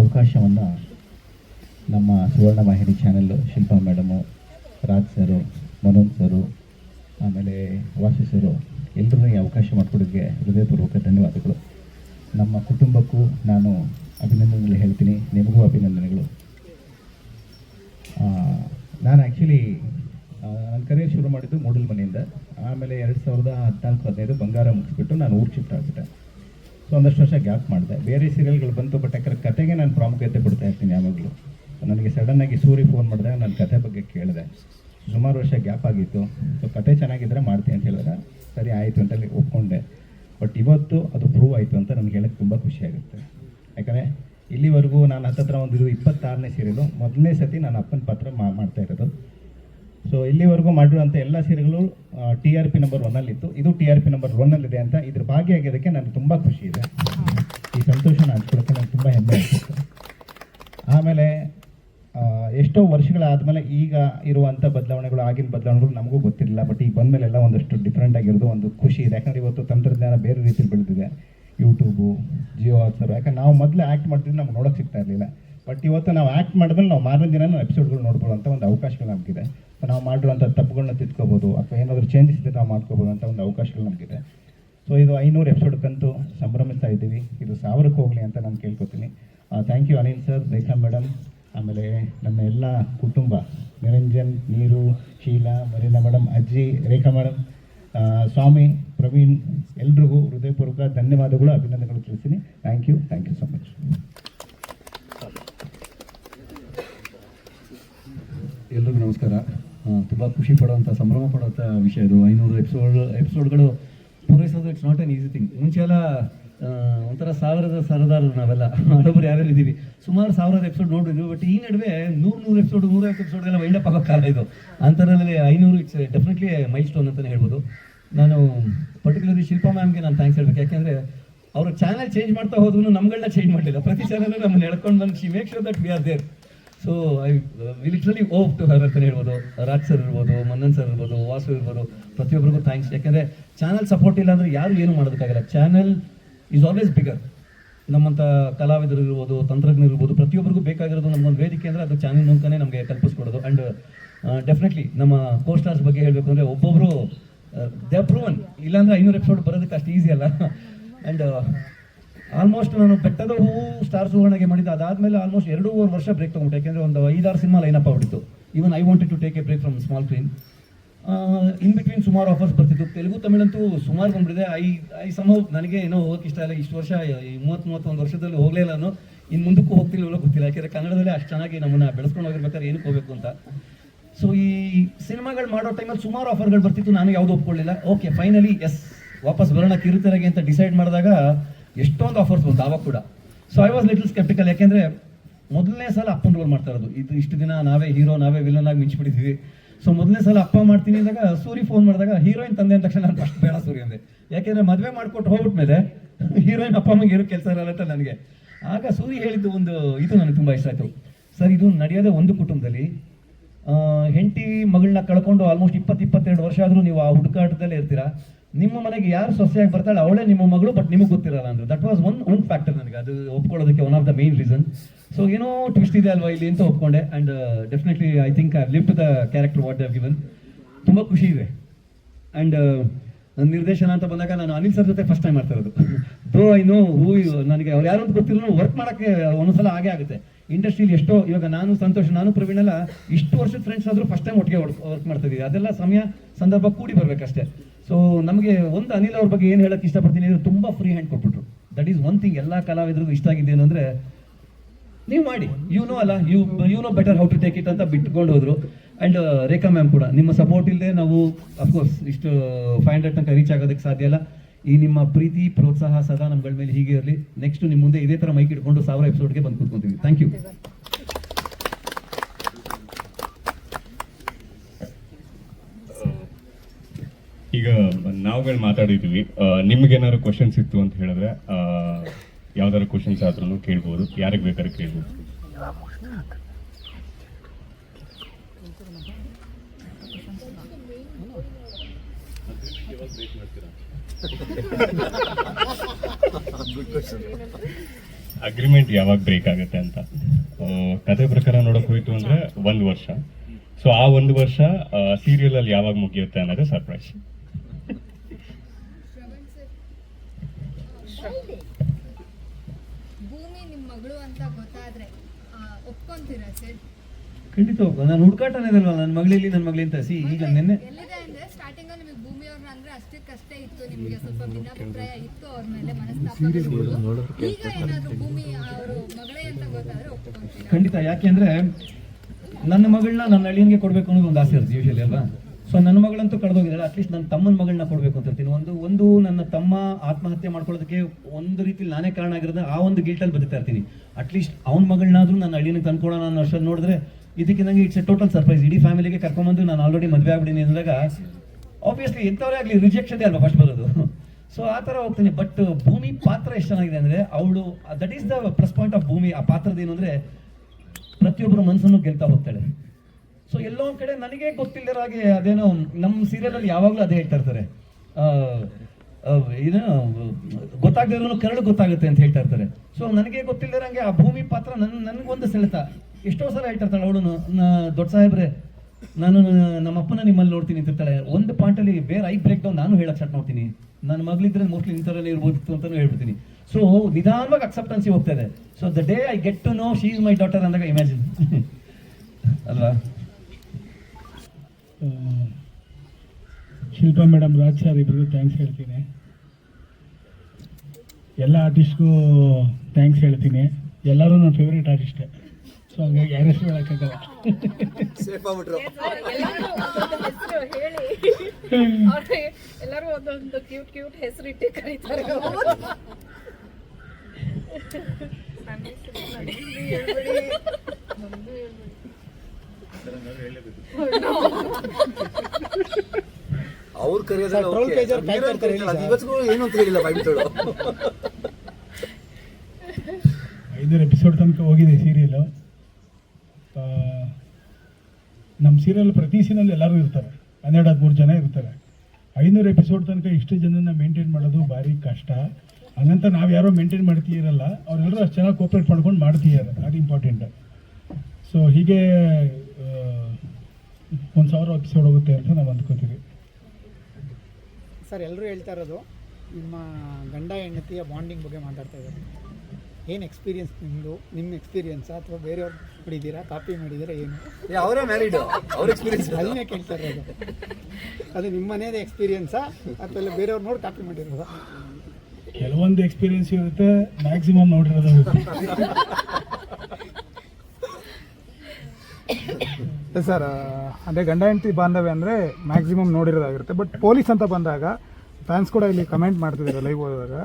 ಅವಕಾಶವನ್ನು ನಮ್ಮ ಸುವರ್ಣ ವಾಹಿನಿ channel Shilpa madam, Raj sir Manoj sir, ಆಮೇಲೆ ವಾಸು ಸರು ಎಲ್ಲರೂ ಈ ಅವಕಾಶ ಮಾಡಿಕೊಡೋಕ್ಕೆ ಹೃದಯಪೂರ್ವಕ ಧನ್ಯವಾದಗಳು. ನಮ್ಮ ಕುಟುಂಬಕ್ಕೂ ನಾನು ಅಭಿನಂದನೆಗಳು ಹೇಳ್ತೀನಿ. ನಿಮಗೂ ಅಭಿನಂದನೆಗಳು. ನಾನು ಆ್ಯಕ್ಚುಲಿ ನನ್ನ ಕರಿಯರ್ ಶುರು ಮಾಡಿದ್ದು ಮೂಡಲ್ ಮನೆಯಿಂದ. ಆಮೇಲೆ ಎರಡು ಸಾವಿರದ ಹದಿನಾಲ್ಕು, ಹದಿನೈದು ಬಂಗಾರ ಮುಗಿಸ್ಬಿಟ್ಟು ನಾನು ಊರು ಶಿಫ್ಟ್ ಆಗಿಬಿಟ್ಟೆ. ಸೊ ಒಂದಷ್ಟು ವರ್ಷ ಗ್ಯಾಪ್ ಮಾಡಿದೆ. ಬೇರೆ ಸೀರಿಯಲ್ಗಳು ಬಂತು ಬಟ್ ಯಾಕಂದ್ರೆ ಕತೆಗೆ ನಾನು ಪ್ರಾಮುಖ್ಯತೆ ಕೊಡ್ತಾ ಇರ್ತೀನಿ ಯಾವಾಗಲೂ. ನನಗೆ ಸಡನ್ನಾಗಿ ಸೂರಿ ಫೋನ್ ಮಾಡಿದಾಗ ನನ್ನ ಕತೆ ಬಗ್ಗೆ ಕೇಳಿದೆ. ಸುಮಾರು ವರ್ಷ ಗ್ಯಾಪ್ ಆಗಿತ್ತು. ಸೊ ಕತೆ ಚೆನ್ನಾಗಿದ್ದರೆ ಮಾಡ್ತೀನಿ ಅಂತ ಹೇಳಿದ್ರೆ ಸರಿ, ಆಯಿತು ಅಂತಲ್ಲಿ ಒಪ್ಕೊಂಡೆ. ಬಟ್ ಇವತ್ತು ಅದು ಪ್ರೂವ್ ಆಯಿತು ಅಂತ ನನಗೆ ಹೇಳಕ್ಕೆ ತುಂಬ ಖುಷಿಯಾಗುತ್ತೆ ಯಾಕಂದರೆ ಇಲ್ಲಿವರೆಗೂ ನಾನು ಹತ್ತತ್ರ ಒಂದು ಇಪ್ಪತ್ತಾರನೇ ಸೀರೆಗಳು ಮೊದಲನೇ ಸತಿ ನಾನು ಅಪ್ಪನ ಪಾತ್ರ ಮಾಡ್ತಾ ಇರೋದು. ಸೊ ಇಲ್ಲಿವರೆಗೂ ಮಾಡಿರುವಂಥ ಎಲ್ಲ ಸೀರೆಗಳು ಟಿ ಆರ್ ಪಿ ನಂಬರ್ ಒನ್ನಲ್ಲಿತ್ತು ಇದು ಟಿ ಆರ್ ಪಿ ನಂಬರ್ ಒನ್ನಲ್ಲಿದೆ ಅಂತ ಇದ್ರ ಭಾಗಿಯಾಗಿದ್ದಕ್ಕೆ ನನಗೆ ತುಂಬ ಖುಷಿ ಇದೆ. ಈ ಸಂತೋಷನ ಹಂಚ್ಕೊಳ್ಳೋಕ್ಕೆ ನನಗೆ ತುಂಬ ಹೆಮ್ಮೆ ಅನಿಸುತ್ತೆ ಆಮೇಲೆ ಎಷ್ಟೋ ವರ್ಷಗಳಾದಮೇಲೆ ಈಗ ಇರುವಂಥ ಬದಲಾವಣೆಗಳು, ಆಗಿನ ಬದಲಾವಣೆಗಳು ನಮಗೂ ಗೊತ್ತಿರಲಿಲ್ಲ. ಬಟ್ ಈಗ ಬಂದಮೇಲೆಲ್ಲ ಒಂದಷ್ಟು ಡಿಫ್ರೆಂಟ್ ಆಗಿರೋದು ಒಂದು ಖುಷಿ ಇದೆ. ಯಾಕಂದರೆ ಇವತ್ತು ತಂತ್ರಜ್ಞಾನ ಬೇರೆ ರೀತಿಯಲ್ಲಿ ಬೆಳೆದಿದೆ. ಯೂಟ್ಯೂಬು ಜಿಯೋ ಹಾಟ್ಸರ್ ಯಾಕಂದ್ರೆ ನಾವು ಮೊದಲು ಆ್ಯಕ್ಟ್ ಮಾಡ್ತಿದ್ರೆ ನಮ್ಗೆ ನೋಡೋಕೆ ಸಿಗ್ತಾ ಇರಲಿಲ್ಲ. ಬಟ್ ಇವತ್ತು ನಾವು ಆ್ಯಕ್ಟ್ ಮಾಡಿದ್ರೆ ನಾವು ಮಾರನೇ ದಿನ ಎಪಿಸೋಡ್ಗಳು ನೋಡ್ಕೊಳ್ಳೋಂಥ ಒಂದು ಅವಕಾಶಗಳು ನಮಗಿದೆ. ಸೊ ನಾವು ಮಾಡಿರುವಂಥ ತಪ್ಪುಗಳನ್ನ ತಿದ್ಕೋಬೋದು, ಅಥವಾ ಏನಾದರೂ ಚೇಂಜಸ್ ಇದ್ದರೆ ನಾವು ಮಾಡ್ಕೋಬೋದು ಅಂತ ಒಂದು ಅವಕಾಶಗಳು ನಮಗಿದೆ. ಸೊ ಇದು ಐನೂರು ಎಪಿಸೋಡ್ಗಂತೂ ಸಂಭ್ರಮಿಸ್ತಾ ಇದ್ದೀವಿ. ಇದು ಸಾವಿರಕ್ಕೆ ಹೋಗಲಿ ಅಂತ ನಾನು ಕೇಳ್ಕೊತೀನಿ. Thank you Anil sir Rekha madam ಆಮೇಲೆ ನಮ್ಮ ಎಲ್ಲ ಕುಟುಂಬ, ನಿರಂಜನ್, ನೀರು, ಶೀಲಾ, ಮರೀನಾ ಮೇಡಮ್ ಅಜ್ಜಿ, ರೇಖಾ ಮೇಡಮ್ ಸ್ವಾಮಿ ಪ್ರವೀಣ್, ಎಲ್ರಿಗೂ ಹೃದಯಪೂರ್ವಕ ಧನ್ಯವಾದಗಳು, ಅಭಿನಂದನೆಗಳು ತಿಳಿಸ್ತೀನಿ. Thank you thank you so much ಎಲ್ರಿಗೂ ನಮಸ್ಕಾರ. ತುಂಬ ಖುಷಿ ಪಡುವಂಥ ಸಂಭ್ರಮ ಪಡುವಂಥ ವಿಷಯ ಇದು. ಐನೂರು ಎಪಿಸೋಡ್ ಎಪಿಸೋಡ್ಗಳು ಪೂರೈಸೋದು it's not an easy thing ಮುಂಚೆಲ್ಲ ಒಂಥರ ಸಾವಿರದ ಸರದಾರ ನಾವೆಲ್ಲ. ಹಡಬರು ಯಾರ್ಯಾರು ಇದ್ದೀವಿ ಸುಮಾರು ಸಾವಿರದ ಎಪಿಸೋಡ್ ನೋಡಿದ್ವಿ ಬಟ್ ಈ ನಡುವೆ ನೂರು ನೂರು ಎಪಿಸೋಡ್ ನೂರೈವತ್ತು ಎಪಿಸೋಡ್ಗೆಲ್ಲ ವೈಂಡಪ್ ಆಗೋ ಕಾಲ ಇದು. ಅಂಥದ್ರಲ್ಲಿ ಐನೂರು ಇಟ್ಸ್ ಡೆಫಿನೆಟ್ಲಿ ಮೈಲ್ ಸ್ಟೋನ್ ಅಂತಲೇ ಹೇಳ್ಬೋದು. ನಾನು ಪರ್ಟಿಕ್ಯುಲರ್ಲಿ ಶಿಲ್ಪಾ ಮ್ಯಾಮ್ಗೆ ನಾನು ಥ್ಯಾಂಕ್ಸ್ ಹೇಳ್ಬೇಕು. ಯಾಕೆಂದರೆ ಅವರು ಚಾನಲ್ ಚೇಂಜ್ ಮಾಡ್ತಾ ಹೋದ್ರು ನಮ್ಗಳನ್ನ ಚೇಂಜ್ ಮಾಡಲಿಲ್ಲ. ಪ್ರತಿ ಚಾನಲ್ ನಮ್ಮನ್ನು ಎಳ್ಕೊಂಡು ಬಂದು she make sure that we are there so I literally owe to her ಅಂತ ಹೇಳ್ಬೋದು. ರಾಜ್ ಸರ್ ಇರ್ಬೋದು ಮನ್ನನ್ ಸರ್ ಇರ್ಬೋದು ವಾಸು ಇರ್ಬೋದು ಪ್ರತಿಯೊಬ್ಬರಿಗೂ ಥ್ಯಾಂಕ್ಸ್ ಯಾಕೆಂದರೆ ಚಾನಲ್ ಸಪೋರ್ಟ್ ಇಲ್ಲ ಅಂದರೆ ಯಾರು ಏನು ಮಾಡೋದಕ್ಕಾಗಲ್ಲ. ಚಾನಲ್ ಈಸ್ ಆಲ್ವೇಸ್ ಬಿಗರ್ ನಮ್ಮಂಥ ಕಲಾವಿದರು ಇರ್ಬೋದು, ತಂತ್ರಜ್ಞರು ಇರ್ಬೋದು ಪ್ರತಿಯೊಬ್ಬರಿಗೂ ಬೇಕಾಗಿರೋದು ನಮ್ಮೊಂದು ವೇದಿಕೆ ಅಂದರೆ ಅದು ಚಾನಲ್ ಮೂಲಕನೇ ನಮಗೆ ಕಲ್ಪಿಸ್ಕೊಡೋದು. ಆ್ಯಂಡ್ ಡೆಫಿನೆಟ್ಲಿ ನಮ್ಮ ಕೋ ಸ್ಟಾರ್ಸ್ ಬಗ್ಗೆ ಹೇಳಬೇಕು ಅಂದರೆ ಒಬ್ಬೊಬ್ಬರು ದೇ ಪ್ರೂವನ್ ಇಲ್ಲಾಂದ್ರೆ ಐನೂರು ಎಪಿಸೋಡ್ ಬರೋದಕ್ಕೆ ಅಷ್ಟು ಈಸಿ ಅಲ್ಲ. ಆ್ಯಂಡ್ ಆಲ್ಮೋಸ್ಟ್ ನಾನು ಬೆಟ್ಟದ ಹೂವು ಸ್ಟಾರ್ ಸುವರ್ಣಗೆ ಮಾಡಿದ್ದು, ಅದಾದಮೇಲೆ ಆಲ್ಮೋಸ್ಟ್ ಎರಡೂವರೆ ವರ್ಷ ಬ್ರೇಕ್ ತೊಗೊಂಡೆ ಯಾಕೆಂದರೆ ಒಂದು ಐದಾರು ಸಿನಿಮಾ ಲೈನಪ್ ಆಗ್ಬಿಟ್ಟಿತ್ತು. Even I wanted to take a break from small screen in between ಸುಮಾರು ಆಫರ್ಸ್ ಬರ್ತಿತ್ತು. ತೆಲುಗು, ತಮಿಳಂತೂ ಸುಮಾರು ಬಂದ್ಬಿಟ್ಟಿದೆ. ಐ ಐ ಸಮ ನನಗೆ ಏನೋ ಹೋಗಕ್ಕೆ ಇಷ್ಟ ಇಲ್ಲ. ಇಷ್ಟು ವರ್ಷ, ಈ ಮೂವತ್ತು, ಮೂವತ್ತೊಂದು ವರ್ಷದಲ್ಲಿ ಹೋಗಲೇ ಇಲ್ಲ ನಾನು. ಇನ್ನು ಮುಂದಕ್ಕೂ ಹೋಗ್ತಿಲ್ವಲ್ಲ ಗೊತ್ತಿಲ್ಲ. ಯಾಕೆಂದರೆ ಕನ್ನಡದಲ್ಲಿ ಅಷ್ಟು ಚೆನ್ನಾಗಿ ನಮ್ಮನ್ನ ಬೆಳೆಸ್ಕೊಂಡು ಹೋಗಿರ್ಬೇಕಾದ್ರೆ ಏನಕ್ಕೆ ಹೋಗಬೇಕು ಅಂತ. ಸೊ ಈ ಸಿನಿಮಾಗಳು ಮಾಡೋ ಟೈಮಲ್ಲಿ ಸುಮಾರು ಆಫರ್ಗಳು ಬರ್ತಿತ್ತು, ನಾನು ಯಾವುದು ಒಪ್ಕೊಳ್ಳಿಲ್ಲ. ಓಕೆ ಫೈನಲಿ ಎಸ್ ವಾಪಸ್ ಬರೋಣ ಕಿರುತೆರೆಗೆ ಅಂತ ಡಿಸೈಡ್ ಮಾಡಿದಾಗ ಎಷ್ಟೊಂದು ಆಫರ್ಸ್ ಬಂತು ಆವಾಗ ಕೂಡ. So I was little sceptical ಯಾಕೆಂದರೆ ಮೊದಲನೇ ಸಲ ಅಪ್ಪನ ರೋಲ್ ಮಾಡ್ತಾ ಇರೋದು. ಇದು ಇಷ್ಟು ದಿನ ನಾವೇ ಹೀರೋ ನಾವೇ ವಿಲನ್ ಆಗಿ ಮಿಂಚ್ಬಿಟ್ಟಿದ್ವಿ ಸೊ ಮೊದಲನೇ ಸಲ ಅಪ್ಪ ಮಾಡ್ತೀನಿ ಅಂದಾಗ ಸೂರಿ ಫೋನ್ ಮಾಡಿದಾಗ ಹೀರೋಯಿನ್ ತಂದೆ ಅಂದ ತಕ್ಷಣ ನಾನು ಫಸ್ಟ್ ಬೇಡ ಸೂರಿ ಅಂದೆ. ಯಾಕೆಂದರೆ ಮದುವೆ ಮಾಡ್ಕೊಟ್ಟು ಹೋಗ್ಬಿಟ್ಮೇಲೆ ಹೀರೋಯಿನ್ ಅಪ್ಪ, ಅಮ್ಮಗೆ ಇರೋ ಕೆಲಸ ಇರಲ್ಲ ಅಂತ ನನಗೆ. ಆಗ ಸೂರಿ ಹೇಳಿದ್ದು ಒಂದು, ಇದು ನನಗೆ ತುಂಬ ಇಷ್ಟ ಆಯಿತು. ಸರ್, ಇದು ನಡೆಯೋದೇ ಒಂದು ಕುಟುಂಬದಲ್ಲಿ ಹೆಂಡತಿ ಮಗಳನ್ನ ಕಳ್ಕೊಂಡು ಆಲ್ಮೋಸ್ಟ್ ಇಪ್ಪತ್ತು ಇಪ್ಪತ್ತೆರಡು ವರ್ಷ ಆದರೂ ನೀವು ಆ ಹುಡುಕಾಟದಲ್ಲೇ ಇರ್ತೀರಾ? ನಿಮ್ಮ ಮನೆಗೆ ಯಾರು ಸೊಸೆಯಾಗಿ ಬರ್ತಾಳೆ? ಅವಳೇ ನಿಮ್ಮ ಮಗಳು ಬಟ್ ನಿಮಗೆ ಗೊತ್ತಿರಲ್ಲ ಅಂದ್ರೆ. That was one one factor ನನಗೆ. ಅದು ಒಪ್ಕೊಳ್ಳೋದಕ್ಕೆ one of the main reason so ಏನೋ ಟ್ವಿಸ್ಟ್ ಇದೆ ಅಲ್ವಾ ಇಲ್ಲಿ ಅಂತ ಒಪ್ಕೊಂಡೆ. And definitely I think I lift the character what given ತುಂಬ ಖುಷಿ ಇದೆ. ಆ್ಯಂಡ್ ನಿರ್ದೇಶನ ಅಂತ ಬಂದಾಗ ನಾನು ಅನಿಲ್ ಸರ್ ಜೊತೆ ಫಸ್ಟ್ ಟೈಮ್ ಮಾಡ್ತಾ ಇರೋದು. ಬ್ರೋ ಐ ನೋ ಹೂ ನನಗೆ ಅವ್ರು ಯಾರು ಅಂತ ಗೊತ್ತಿರೋ ವರ್ಕ್ ಮಾಡೋಕ್ಕೆ ಒಂದೊಂದ್ಸಲ ಹಾಗೆ ಆಗುತ್ತೆ. ಇಂಡಸ್ಟ್ರಿಲಿ ಎಷ್ಟೋ ಇವಾಗ ನಾನು, ಸಂತೋಷ, ನಾನು, ಪ್ರವೀಣ್ ಎಲ್ಲ ಇಷ್ಟು ವರ್ಷದ ಫ್ರೆಂಡ್ಸ್ ಆದರೂ ಫಸ್ಟ್ ಟೈಮ್ ಒಟ್ಟಿಗೆ ವರ್ಕ್ ಮಾಡ್ತಾ ಅದೆಲ್ಲ ಸಮಯ, ಸಂದರ್ಭ ಕೂಡಿ ಬರಬೇಕಷ್ಟೇ. ಸೊ ನಮಗೆ ಒಂದು ಅನಿಲ್ ಅವ್ರ ಬಗ್ಗೆ ಏನು ಹೇಳಕ್ಕೆ ಇಷ್ಟಪಡ್ತೀನಿ ಅಂದರೆ ತುಂಬ ಫ್ರೀ ಹ್ಯಾಂಡ್ ಕೊಟ್ಬಿಟ್ರು. ದಟ್ ಈಸ್ ಒನ್ ಥಿಂಗ್ ಎಲ್ಲ ಕಲಾವಿದರಿಗೂ ಇಷ್ಟ ಆಗಿದ್ದೇನು ಅಂದರೆ, ನೀವು ಮಾಡಿ. ಯು ನೋ ಅಲ್ಲ you you know better how to take it ಅಂತ ಬಿಟ್ಕೊಂಡು ಹೋದ್ರು. ಆ್ಯಂಡ್ ರೇಖಾ ಮ್ಯಾಮ್ ಕೂಡ, ನಿಮ್ಮ ಸಪೋರ್ಟ್ ಇಲ್ಲದೆ ನಾವು ಅಫ್ಕೋರ್ಸ್ ಇಷ್ಟು ಫೈವ್ ಹಂಡ್ರೆಡ್ ತನಕ ರೀಚ್ ಆಗೋದಕ್ಕೆ ಸಾಧ್ಯ ಇಲ್ಲ ಈ ನಿಮ್ಮ ಪ್ರೀತಿ, ಪ್ರೋತ್ಸಾಹ ಸದಾ ನಮ್ಗಳ ಮೇಲೆ ಹೀಗೆ ಇರಲಿ. ನೆಕ್ಸ್ಟ್ ನಿಮ್ಮ ಮುಂದೆ ಇದೇ ಥರ ಮೈಕ್ ಇಟ್ಕೊಂಡು ಸಾವಿರ ಎಪಿಸೋಡ್ಗೆ ಬಂದು ಕೂತ್ಕೊತೀವಿ. ಥ್ಯಾಂಕ್ ಯು ಈಗ ನಾವುಗಳು ಮಾತಾಡಿದ್ವಿ. ನಿಮ್ಗೇನಾದ್ರು ಕ್ವಶನ್ಸ್ ಇತ್ತು ಅಂತ ಹೇಳಿದ್ರೆ ಯಾವ್ದಾದ್ರು ಕ್ವಶನ್ಸ್ ಆದ್ರೂ ಕೇಳ್ಬೋದು. ಯಾರಿಗೆ ಬೇಕಾದ್ರೆ ಕೇಳ್ಬೋದು. ಅಗ್ರಿಮೆಂಟ್ ಯಾವಾಗ ಬ್ರೇಕ್ ಆಗುತ್ತೆ ಅಂತ? ಕತೆ ಕಥೆ ಪ್ರಕಾರ ನೋಡಕ್ ಹೋಯ್ತು ಅಂದ್ರೆ ಒಂದು ವರ್ಷ. ಸೊ ಆ ಒಂದು ವರ್ಷ ಸೀರಿಯಲ್ ಅಲ್ಲಿ ಯಾವಾಗ ಮುಗಿಯುತ್ತೆ ಅನ್ನೋದೇ ಸರ್ಪ್ರೈಸ್ ಭೂಮಿ ನಿಮ್ಮ ಮಗಳು ಅಂತ ಗೊತ್ತಾದ್ರೆ ಆ, ಸರ್? ಖಂಡಿತ ನಾನು ಹುಡುಕಾಟನೇ ಇದಲ್ವಾ ನನ್ನ ಮಗಳಲ್ಲಿ ನನ್ನ ಮಗಳಿಂತ ಸಿ ಈಗ ನಿನ್ನೆ ಎಲ್ಲಿದೆ ಅಂದ್ರೆ ಸ್ಟಾರ್ಟಿಂಗ್ ನಿಮಗೆ ಭೂಮಿ ಅವ್ರನ್ನ ಅಷ್ಟಕ್ಕಷ್ಟೇ ಇತ್ತು ನಿಮಗೆ ಸ್ವಲ್ಪ ಭಿನ್ನಾಭಿಪ್ರಾಯ ಇತ್ತು ಅವ್ರ ಮೇಲೆ ಮನಸ್ತಾಪಗಳು ಈಗ ಏನಾದ್ರು ಭೂಮಿ ಅವರು ಮಗಳೇ ಅಂತ ಗೊತ್ತಾದ್ರೆ ಖಂಡಿತ ಯಾಕೆಂದ್ರೆ ನನ್ನ ಮಗಳನ್ನ ನನ್ನ ಅಳಿಯನ್ಗೆ ಕೊಡಬೇಕು ಅನ್ನೋದು ಒಂದು ಆಸೆ ಇರುತ್ತೆ ಯೂಶಲಿ ಅಲ್ವಾ? ಸೊ ನನ್ನ ಮಗಳಂತೂ ಕಳೆದೋಗಿದ್ದಾರೆ ಅಟ್ಲೀಸ್ಟ್ ನನ್ನ ತಮ್ಮನ ಮಗಳನ್ನ ಕೊಡಬೇಕು ಅಂತ ಇರ್ತೀನಿ. ಒಂದು ಒಂದು ನನ್ನ ತಮ್ಮ ಆತ್ಮಹತ್ಯೆ ಮಾಡ್ಕೊಳ್ಳೋದಕ್ಕೆ ಒಂದು ರೀತಿಲಿ ನಾನೇ ಕಾರಣ ಆಗಿರೋದ್ರೆ ಆ ಒಂದು ಗಿಲ್ಟಲ್ಲಿ ಬದುಕ್ತಾ ಇರ್ತೀನಿ. ಅಟ್ಲೀಸ್ಟ್ ಅವನ ಮಗಳನ್ನಾದ್ರೂ ನನ್ನ ಅಳಿಯನಿಗೆ ತಂದ್ಕೊಳ್ಳೋಣ ಅನ್ನೋ ಅಷ್ಟೊಂದು ನೋಡಿದ್ರೆ ಇದಕ್ಕೆ ನನಗೆ ಇಟ್ಸ್ ಎ ಟೋಟಲ್ ಸರ್ಪ್ರೈಸ್ ಇಡೀ ಫ್ಯಾಮಿಲಿಗೆ ಕರ್ಕೊಂಬಂದು ನಾನು ಆಲ್ರೆಡಿ ಮದುವೆ ಆಗ್ಬಿಡೀನಿ ಅಂದಾಗ ಆಬ್ವಿಯಸ್ಲಿ ಎಂಥವರೇ ಆಗಲಿ ರಿಜೆಕ್ಷನ್ ಅಲ್ವಾ ಫಸ್ಟ್ ಬರೋದು. ಸೊ ಆ ಥರ ಹೋಗ್ತೀನಿ. ಬಟ್ ಭೂಮಿ ಪಾತ್ರ ಎಷ್ಟು ಚೆನ್ನಾಗಿದೆ ಅಂದರೆ, ಅವಳು that is the plus point of Bhoomi. ಆ ಪಾತ್ರದ ಏನು ಅಂದರೆ, ಪ್ರತಿಯೊಬ್ಬರ ಮನಸ್ಸನ್ನು ಗೆಲ್ತಾ ಹೋಗ್ತಾಳೆ. ಸೊ ಎಲ್ಲೋ ಒಂದು ಕಡೆ ನನಗೆ ಗೊತ್ತಿಲ್ಲದ ಹಾಗೆ ಅದೇನೋ ನಮ್ಮ ಸೀರಿಯಲಲ್ಲಿ ಯಾವಾಗಲೂ ಅದೇ ಹೇಳ್ತಾ ಇರ್ತಾರೆ. ಏನು ಗೊತ್ತಾಗದೇ ಇರೋನು ಕರಡು ಗೊತ್ತಾಗುತ್ತೆ ಅಂತ ಹೇಳ್ತಾ ಇರ್ತಾರೆ. ಸೊ ನನಗೆ ಗೊತ್ತಿಲ್ಲದಂಗೆ ಆ ಭೂಮಿ ಪಾತ್ರ ನನ್ನ ನನಗೊಂದು ಸೆಳೆತ. ಎಷ್ಟೋ ಸಲ ಹೇಳ್ತಾ ಇರ್ತಾಳೆ ಅವಳು ದೊಡ್ಡ ಸಾಹೇಬ್ರೆ ನಾನು ನಮ್ಮ ಅಪ್ಪನ ನಿಮ್ಮಲ್ಲಿ ನೋಡ್ತೀನಿ ಅಂತ ಇರ್ತಾಳೆ ಒಂದು ಪಾಯಿಂಟಲ್ಲಿ ಬೇರೆ ಐ ಬ್ರೇಕ್ ಡೌನ್ ನಾನು ಹೇಳಕ್ಕೆ ಸ್ಟಾರ್ಟ್ ಮಾಡ್ತೀನಿ. ನನ್ನ ಮಗಳಿದ್ರೆ ಮೋಸ್ಟ್ಲಿ ಇಂಥರಲ್ಲೇ ಇರ್ಬೋದಿತ್ತು ಅಂತಲೂ ಹೇಳ್ಬಿಡ್ತೀನಿ. ಸೊ ನಿಧಾನವಾಗಿ ಅಕ್ಸೆಪ್ಟೆನ್ಸಿ ಹೋಗ್ತಾ ಇದೆ. So the day I get to know she is my daughter ಅಂದಾಗ ಇಮ್ಯಾಜಿನ್ ಅಲ್ವಾ? ಶಿಲ್ಪಾ ಮೇಡಮ್ ರಾಜ್ ಸರ್ ಇಬ್ಬರಿಗೂ ಥ್ಯಾಂಕ್ಸ್ ಹೇಳ್ತೀನಿ. ಎಲ್ಲ ಆರ್ಟಿಸ್ಟ್ಗೂ ಥ್ಯಾಂಕ್ಸ್ ಹೇಳ್ತೀನಿ. ಎಲ್ಲರೂ ನನ್ನ ಫೇವ್ರೇಟ್ ಆರ್ಟಿಸ್ಟೇ ಸೊ ಹಂಗಾಗಿ ಯಾರ ಹೆಸರು ಹೇಳಕ್ಕಾಗಲ್ಲ ಎಲ್ಲರೂ ಒಂದೊಂದು ಕ್ಯೂಟ್ ಕ್ಯೂಟ್ ಹೆಸರು ಇಟ್ಟು ಕರೀತಾರೆ. ಅವ್ರು ಕರೆಯೋದ್ರೂ ಏನು ಅಂತ ಹೇಳಿಲ್ಲ ಬಾಯ್ಬಿಟ್ಟಳು ಐನೂರು ಎಪಿಸೋಡ್ ತನಕ ಹೋಗಿದೆ ಸೀರಿಯಲು ನಮ್ಮ ಸೀರಿಯಲ್ ಪ್ರತಿ ಸೀನಲ್ಲಿ ಎಲ್ಲರೂ ಇರ್ತಾರೆ. ಹನ್ನೆರಡು, ಹದಿಮೂರು ಜನ ಇರ್ತಾರೆ. ಐನೂರು ಎಪಿಸೋಡ್ ತನಕ ಇಷ್ಟು ಜನನ ಮೇಂಟೈನ್ ಮಾಡೋದು ಭಾರಿ ಕಷ್ಟ. ಹಂಗಂತ ನಾವು ಯಾರೋ ಮೇಂಟೈನ್ ಮಾಡ್ತೀರಲ್ಲ ಅವರೆಲ್ಲರೂ ಅಷ್ಟು ಚೆನ್ನಾಗಿ ಕೋಪ್ರೇಟ್ ಮಾಡ್ಕೊಂಡು ಮಾಡ್ತಿದ್ದಾರೆ. ಅದು ಇಂಪಾರ್ಟೆಂಟ್ ಸೊ ಹೀಗೆ ಒಂದು ಸಾವಿರ ಎಪಿಸೋಡ್ ಹೋಗುತ್ತೆ ಅಂತ ನಾವು ಅಂದ್ಕೋತೀವಿ. ಸರ್ ಎಲ್ಲರೂ ಹೇಳ್ತಾ ಇರೋದು, ನಿಮ್ಮ ಗಂಡ ಹೆಂಡತಿಯ ಬಾಂಡಿಂಗ್ ಬಗ್ಗೆ ಮಾತಾಡ್ತಾ ಇದ್ದಾರೆ. ಏನು ಎಕ್ಸ್ಪೀರಿಯನ್ಸ್ ನಿಮ್ಮದು ನಿಮ್ಮ ಎಕ್ಸ್ಪೀರಿಯನ್ಸ್ ಅಥವಾ ಬೇರೆಯವ್ರು ಮಾಡಿದ್ದೀರಾ? ಕಾಪಿ ಮಾಡಿದ್ದೀರಾ? ಏನು? ಅವರೇ ಮ್ಯಾರಿಡ್ ಅವ್ರ ಎಕ್ಸ್ಪೀರಿಯನ್ಸ್ ಅದನ್ನೇ ಕೇಳ್ತಾ ಇರೋದು ಅದು. ನಿಮ್ಮ ಮನೆಯದೇ ಎಕ್ಸ್ಪೀರಿಯನ್ಸಾ ಅಥವಾ ಇಲ್ಲ ಬೇರೆಯವ್ರು ನೋಡಿ ಕಾಪಿ ಮಾಡಿರೋದು? ಕೆಲವೊಂದು ಎಕ್ಸ್ಪೀರಿಯನ್ಸ್ ಇರುತ್ತೆ ಮ್ಯಾಕ್ಸಿಮಮ್ ನೋಡಿರೋದು ಸರ್ ಅದೇ ಗಂಡ ಹೆಂಡತಿ ಬಾಂಧವ್ಯ ಅಂದರೆ ಮ್ಯಾಕ್ಸಿಮಮ್ ನೋಡಿರೋದಾಗಿರುತ್ತೆ. ಬಟ್ ಪೊಲೀಸ್ ಅಂತ ಬಂದಾಗ ಫ್ಯಾನ್ಸ್ ಕೂಡ ಇಲ್ಲಿ ಕಮೆಂಟ್ ಮಾಡ್ತಿದ್ದಾರೆ ಲೈವ್ ಹೋದಾಗ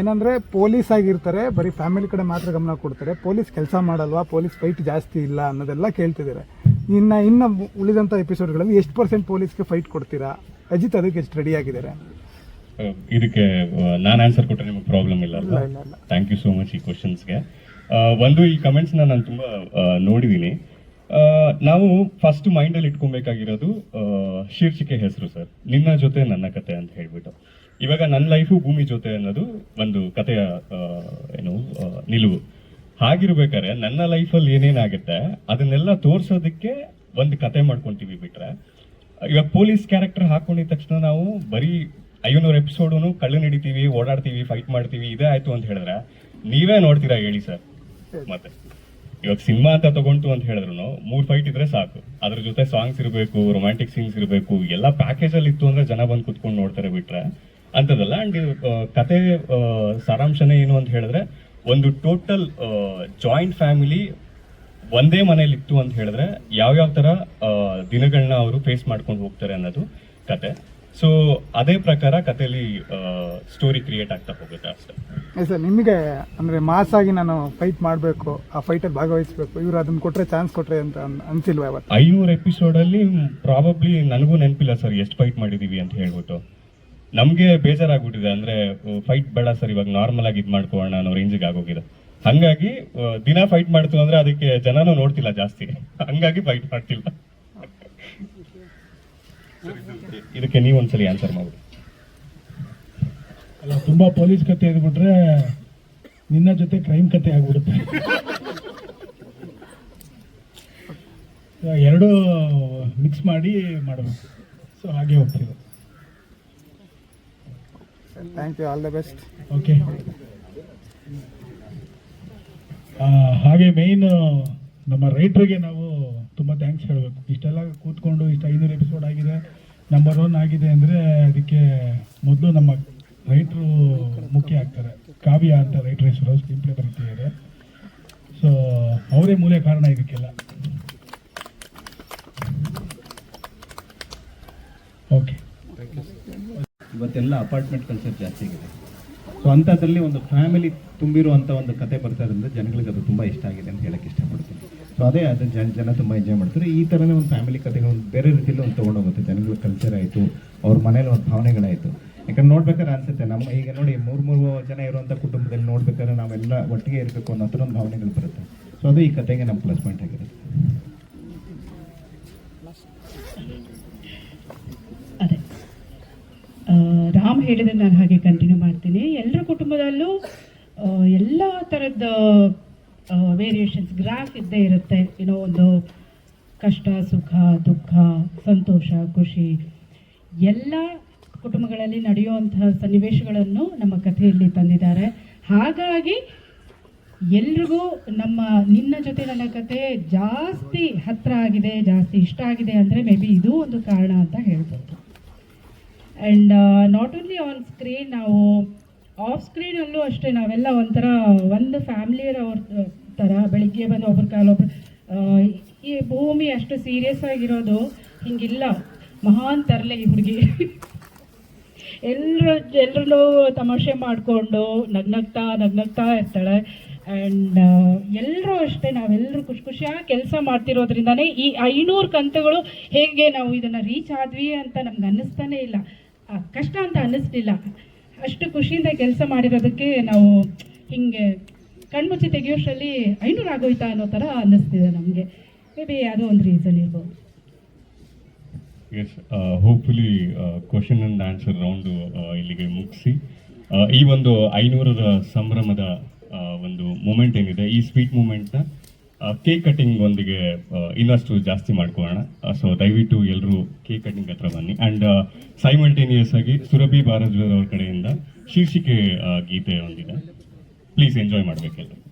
ಏನಂದರೆ ಪೊಲೀಸ್ ಆಗಿರ್ತಾರೆ ಬರೀ ಫ್ಯಾಮಿಲಿ ಕಡೆ ಮಾತ್ರ ಗಮನ ಕೊಡ್ತಾರೆ. ಪೊಲೀಸ್ ಕೆಲಸ ಮಾಡಲ್ವಾ? ಪೊಲೀಸ್ ಫೈಟ್ ಜಾಸ್ತಿ ಇಲ್ಲ ಅನ್ನೋದೆಲ್ಲ ಕೇಳ್ತಿದ್ದಾರೆ. ಇನ್ನು ಇನ್ನು ಉಳಿದಂಥ ಎಪಿಸೋಡ್ಗಳಲ್ಲಿ ಎಷ್ಟು ಪರ್ಸೆಂಟ್ ಪೊಲೀಸ್ಗೆ ಫೈಟ್ ಕೊಡ್ತೀರಾ? ಅಜಿತ್ ಅದಕ್ಕೆ ಎಷ್ಟು ರೆಡಿ ಆಗಿದ್ದಾರೆ? ಇದಕ್ಕೆ ನಾನು ಆನ್ಸರ್ ಕೊಟ್ಟರೆ ನಿಮಗೆ ಪ್ರಾಬ್ಲಮ್ ಇಲ್ಲ ಅಲ್ಲ. ಥ್ಯಾಂಕ್ ಯು ಸೋ ಮಚ್ ಈ ಕ್ವಶನ್ಸ್ಗೆ ಒಂದು ಈ ಕಮೆಂಟ್ಸ್ನ ನಾನು ತುಂಬ ನೋಡಿದ್ದೀನಿ ನಾವು ಫಸ್ಟ್ ಮೈಂಡಲ್ಲಿ ಇಟ್ಕೊಬೇಕಾಗಿರೋದು ಶೀರ್ಷಿಕೆ ಹೆಸರು ಸರ್ ನಿನ್ನ ಜೊತೆ ನನ್ನ ಕತೆ ಅಂತ ಹೇಳ್ಬಿಟ್ಟು. ಇವಾಗ ನನ್ನ ಲೈಫು ಭೂಮಿ ಜೊತೆ ಅನ್ನೋದು ಒಂದು ಕಥೆಯ ಏನು ನಿಲುವು. ಹಾಗಿರ್ಬೇಕಾದ್ರೆ ನನ್ನ ಲೈಫಲ್ಲಿ ಏನೇನಾಗುತ್ತೆ, ಅದನ್ನೆಲ್ಲ ತೋರ್ಸೋದಕ್ಕೆ ಒಂದು ಕತೆ ಮಾಡ್ಕೊತೀವಿ ಬಿಟ್ರೆ. ಇವಾಗ ಪೊಲೀಸ್ ಕ್ಯಾರೆಕ್ಟರ್ ಹಾಕೊಂಡಿದ ತಕ್ಷಣ ನಾವು ಬರೀ ಐನೂರು ಎಪಿಸೋಡು ಕಳ್ಳು ನಡಿತೀವಿ, ಓಡಾಡ್ತೀವಿ, ಫೈಟ್ ಮಾಡ್ತೀವಿ, ಇದೇ ಆಯ್ತು ಅಂತ ಹೇಳಿದ್ರೆ ನೀವೇ ನೋಡ್ತೀರಾ ಹೇಳಿ ಸರ್? ಮತ್ತೆ. ಇವಾಗ ಸಿನಿಮಾ ಅಂತ ತಗೊಂಡು ಅಂತ ಹೇಳಿದ್ರು ಮೂರ್ ಫೈಟ್ ಇದ್ರೆ ಸಾಕು. ಅದ್ರ ಜೊತೆ ಸಾಂಗ್ಸ್ ಇರಬೇಕು ರೊಮ್ಯಾಂಟಿಕ್ ಸೀನ್ಸ್ ಇರಬೇಕು, ಎಲ್ಲ ಪ್ಯಾಕೇಜ್ ಅಲ್ಲಿ ಇತ್ತು ಅಂದ್ರೆ ಜನ ಬಂದು ಕುತ್ಕೊಂಡು ನೋಡ್ತಾರೆ ಬಿಟ್ರೆ. ಅಂತದಲ್ಲ? ಅಂಡ್ ಕತೆ ಆ, ಸಾರಾಂಶನೇ ಏನು ಅಂತ ಹೇಳಿದ್ರೆ ಒಂದು ಟೋಟಲ್ ಜಾಯಿಂಟ್ ಫ್ಯಾಮಿಲಿ ಒಂದೇ ಮನೇಲಿ ಇತ್ತು ಅಂತ ಹೇಳಿದ್ರೆ ಯಾವ್ಯಾವ ತರ ಆ, ದಿನಗಳನ್ನ ಅವರು ಫೇಸ್ ಮಾಡ್ಕೊಂಡು ಹೋಗ್ತಾರೆ ಅನ್ನೋದು ಕತೆ. ಸೊ ಅದೇ ಪ್ರಕಾರ ಕಥೆಯಲ್ಲಿ ಸ್ಟೋರಿ ಕ್ರಿಯೇಟ್ ಆಗ್ತಾ ಹೋಗುತ್ತೆ ಅಷ್ಟೇ. ಸರ್ ನಿಮಗೆ ಅಂದರೆ ಮಾಸ್ ಆಗಿ ನಾನು ಫೈಟ್ ಮಾಡಬೇಕು ಆ ಫೈಟಲ್ಲಿ ಭಾಗವಹಿಸಬೇಕು ಇವರು ಅದನ್ನು ಕೊಟ್ಟರೆ ಚಾನ್ಸ್ ಕೊಟ್ಟರೆ ಅಂತ ಅನ್- ಅನ್ಸಿಲ್ವಾ ಐನೂರು ಎಪಿಸೋಡ್ ಅಲ್ಲಿ ಪ್ರಾಬಬ್ಲಿ ನನಗೂ ನೆನಪಿಲ್ಲ ಸರ್ ಎಷ್ಟು ಫೈಟ್ ಮಾಡಿದೀವಿ ಅಂತ ಹೇಳ್ಬಿಟ್ಟು. ನಮ್ಗೆ ಬೇಜಾರಾಗ್ಬಿಟ್ಟಿದೆ ಅಂದ್ರೆ ಫೈಟ್ ಬೇಡ ಸರ್, ಇವಾಗ ನಾರ್ಮಲ್ ಆಗಿ ಇದು ಮಾಡ್ಕೊಳ್ಳೋಣ ಅನ್ನೋ ರೇಂಜಿಗೆ ಆಗೋಗಿದೆ. ಹಂಗಾಗಿ ದಿನ ಫೈಟ್ ಮಾಡ್ತು ಅಂದ್ರೆ ಅದಕ್ಕೆ ಜನನೂ ನೋಡ್ತಿಲ್ಲ ಜಾಸ್ತಿ. ಹಂಗಾಗಿ ಫೈಟ್ ಮಾಡ್ತಿಲ್ಲ. ಇದಕ್ಕೆ ನೀವು ಒಂದ್ಸಲಿ ಆನ್ಸರ್ ಮಾಡಿ ಅಲ್ಲ, ತುಂಬಾ ಪೊಲೀಸ್ ಕತೆ ಇದ್ಬಿಟ್ರೆ ನಿನ್ನ ಜೊತೆ ಕ್ರೈಮ್ ಕತೆ ಆಗ್ಬಿಡುತ್ತೆ. ಎರಡು ಮಿಕ್ಸ್ ಮಾಡಿ ಮಾಡಬೇಕು. ಸೊ ಹಾಗೆ ಹೋಗ್ತೀವಿ thank you all the best okay ಹಾಗೆ ಮೇಯ್ನ್ ನಮ್ಮ ರೈಟ್ರಿಗೆ ನಾವು ತುಂಬ ಥ್ಯಾಂಕ್ಸ್ ಹೇಳಬೇಕು. ಇಷ್ಟೆಲ್ಲ ಕೂತ್ಕೊಂಡು ಇಷ್ಟು ಐನೂರು ಎಪಿಸೋಡ್ ಆಗಿದೆ ನಂಬರ್ ಒನ್ ಆಗಿದೆ ಅಂದರೆ ಅದಕ್ಕೆ ಮೊದಲು ನಮ್ಮ ರೈಟ್ರು ಮುಖ್ಯ ಆಗ್ತಾರೆ. ಕಾವ್ಯ ಅಂತ ರೈಟ್ರ್ ಹೆಸರು ಸ್ಕ್ರೀನ್ ಪ್ಲೇ ಬರೀತಿದ್ದಾರೆ. ಸೊ ಅವರೇ ಮೂಲೆ ಕಾರಣ ಇದಕ್ಕೆಲ್ಲ. ಓಕೆ ಇವತ್ತೆಲ್ಲ ಅಪಾರ್ಟ್ಮೆಂಟ್ ಕಲ್ಚರ್ ಜಾಸ್ತಿ ಆಗಿದೆ. ಸೊ ಅಂಥದ್ರಲ್ಲಿ ಒಂದು ಫ್ಯಾಮಿಲಿ ತುಂಬಿರುವಂಥ ಒಂದು ಕತೆ ಬರ್ತಾ ಇರೋದ್ರಿಂದ ಜನಗಳಿಗೆ ಅದು ತುಂಬ ಇಷ್ಟ ಆಗಿದೆ ಅಂತ ಹೇಳಕ್ಕೆ ಇಷ್ಟಪಡ್ತೀನಿ. ಸೊ ಅದೇ ಅದು ಜನ ಜನ ತುಂಬ ಎಂಜಾಯ್ ಮಾಡ್ತಾರೆ. ಈ ಥರನೇ ಒಂದು ಫ್ಯಾಮಿಲಿ ಕತೆಗಳು ಬೇರೆ ರೀತಿಯಲ್ಲಿ ಒಂದು ತೊಗೊಂಡೋಗುತ್ತೆ. ಜನಗಳ ಕಲ್ಚರ್ ಆಯಿತು, ಅವ್ರ ಮನೇಲಿ ಒಂದು ಭಾವನೆಗಳಾಯಿತು. ಯಾಕಂದ್ರೆ ನೋಡ್ಬೇಕಾದ್ರೆ ಅನ್ಸುತ್ತೆ, ನಮ್ಮ ಈಗ ನೋಡಿ ಮೂರು ಮೂರು ಜನ ಇರುವಂಥ ಕುಟುಂಬದಲ್ಲಿ ನೋಡ್ಬೇಕಾದ್ರೆ ನಾವೆಲ್ಲ ಒಟ್ಟಿಗೆ ಇರಬೇಕು ಅನ್ನೋ ಥರ ಒಂದು ಭಾವನೆಗಳು ಬರುತ್ತೆ. ಸೊ ಅದು ಈ ಕತೆಗೆ ನಮ್ಮ ಪ್ಲಸ್ ಪಾಯಿಂಟ್ ಆಗಿರುತ್ತೆ ಅದೇ ಆ, ರಾಮ್ ಹೇಳಿದ್ರೆ ನಾನು ಹಾಗೆ ಕಂಟಿನ್ಯೂ ಮಾಡ್ತೀನಿ. ಎಲ್ಲರ ಕುಟುಂಬದಲ್ಲೂ ಎಲ್ಲ ಥರದ ವೇರಿಯೇಷನ್ಸ್ ಗ್ರಾಫ್ ಇದ್ದೇ ಇರುತ್ತೆ. ಏನೋ ಒಂದು ಕಷ್ಟ, ಸುಖ, ದುಃಖ, ಸಂತೋಷ, ಖುಷಿ, ಎಲ್ಲ ಕುಟುಂಬಗಳಲ್ಲಿ ನಡೆಯುವಂತಹ ಸನ್ನಿವೇಶಗಳನ್ನು ನಮ್ಮ ಕಥೆಯಲ್ಲಿ ತಂದಿದ್ದಾರೆ. ಹಾಗಾಗಿ ಎಲ್ರಿಗೂ ನಮ್ಮ, ನಿನ್ನ ಜೊತೆ ನನ್ನ ಕತೆ ಜಾಸ್ತಿ ಹತ್ತಿರ ಆಗಿದೆ, ಜಾಸ್ತಿ ಇಷ್ಟ ಆಗಿದೆ ಅಂದರೆ ಮೇ ಬಿ ಇದು ಒಂದು ಕಾರಣ ಅಂತ ಹೇಳ್ಬೋದು. And not only on screen ನಾವು ಆಫ್ ಸ್ಕ್ರೀನಲ್ಲೂ ಅಷ್ಟೇ, ನಾವೆಲ್ಲ ಒಂಥರ ಒಂದು ಫ್ಯಾಮಿಲಿಯರ್ ಅವ್ರ ಥರ ಬೆಳಿಗ್ಗೆ ಬಂದು ಒಬ್ರ ಕಾಲ ಒಬ್ರು ಕಾಲೊಬ್ರು ಈ ಭೂಮಿ ಅಷ್ಟು ಸೀರಿಯಸ್ ಆಗಿರೋದು ಹಿಂಗಿಲ್ಲ. ಮಹಾನ್ ತರಲೆ ಈ ಹುಡುಗಿ. ಎಲ್ಲರೂ ಎಲ್ಲರೂ ತಮಾಷೆ ಮಾಡಿಕೊಂಡು ನಗ್ನಗ್ತಾ ನಗ್ನಗ್ತಾ ಇರ್ತಾಳೆ. ಆ್ಯಂಡ್ ಎಲ್ಲರೂ ಅಷ್ಟೇ ನಾವೆಲ್ಲರೂ ಖುಷಿ ಖುಷಿಯಾಗಿ ಕೆಲಸ ಮಾಡ್ತಿರೋದ್ರಿಂದನೇ ಈ ಐನೂರು ಕಂತುಗಳು ಹೇಗೆ ನಾವು ಇದನ್ನು ರೀಚ್ ಆದ್ವಿ ಅಂತ ನಮ್ಗೆ ಅನ್ನಿಸ್ತಾನೆ ಇಲ್ಲ. ಕಷ್ಟ ಅಂತ ಅನ್ನಿಸ್ಲಿಲ್ಲ. ಅಷ್ಟು ಖುಷಿಯಿಂದ ಕೆಲಸ ಮಾಡಿರೋದಕ್ಕೆ ನಾವು ಹಿಂಗೆ ಕಣ್ಮುಚ್ಚಿ ತೆಗೆಯೋಷ್ಟರಲ್ಲಿ ಐನೂರು ಆಗೋಯ್ತಾ ಅನ್ನೋ ಥರ ಅನ್ನಿಸ್ತಿದೆ ನಮಗೆ. ಮೇ ಬಿ ಯಾವುದೋ ಒಂದು ರೀಸನ್ ಇರ್ಬೋದು. Yes hopefully question and answer round ಇಲ್ಲಿಗೆ ಮುಗಿಸಿ. ಈ ಒಂದು ಐನೂರರ ಸಂಭ್ರಮದ ಒಂದು ಮೂಮೆಂಟ್ ಏನಿದೆ, ಈ ಸ್ವೀಟ್ ಮೂಮೆಂಟ್ನ ಕೇಕ್ ಕಟಿಂಗ್ ಒಂದಿಗೆ ಇನ್ನಷ್ಟು ಜಾಸ್ತಿ ಮಾಡ್ಕೊಳ್ಳೋಣ. ಸೊ ದಯವಿಟ್ಟು ಎಲ್ಲರೂ ಕೇಕ್ ಕಟಿಂಗ್ ಹತ್ರ ಬನ್ನಿ. ಆ್ಯಂಡ್ ಸೈಮಲ್ಟೇನಿಯಸ್ ಆಗಿ ಸುರಭಿ ಭಾರದ್ವಾಜ್ ಅವ್ರ ಕಡೆಯಿಂದ ಶೀರ್ಷಿಕೆ ಗೀತೆ ಒಂದಿದೆ. Please enjoy ಮಾಡಬೇಕೆಲ್ಲರೂ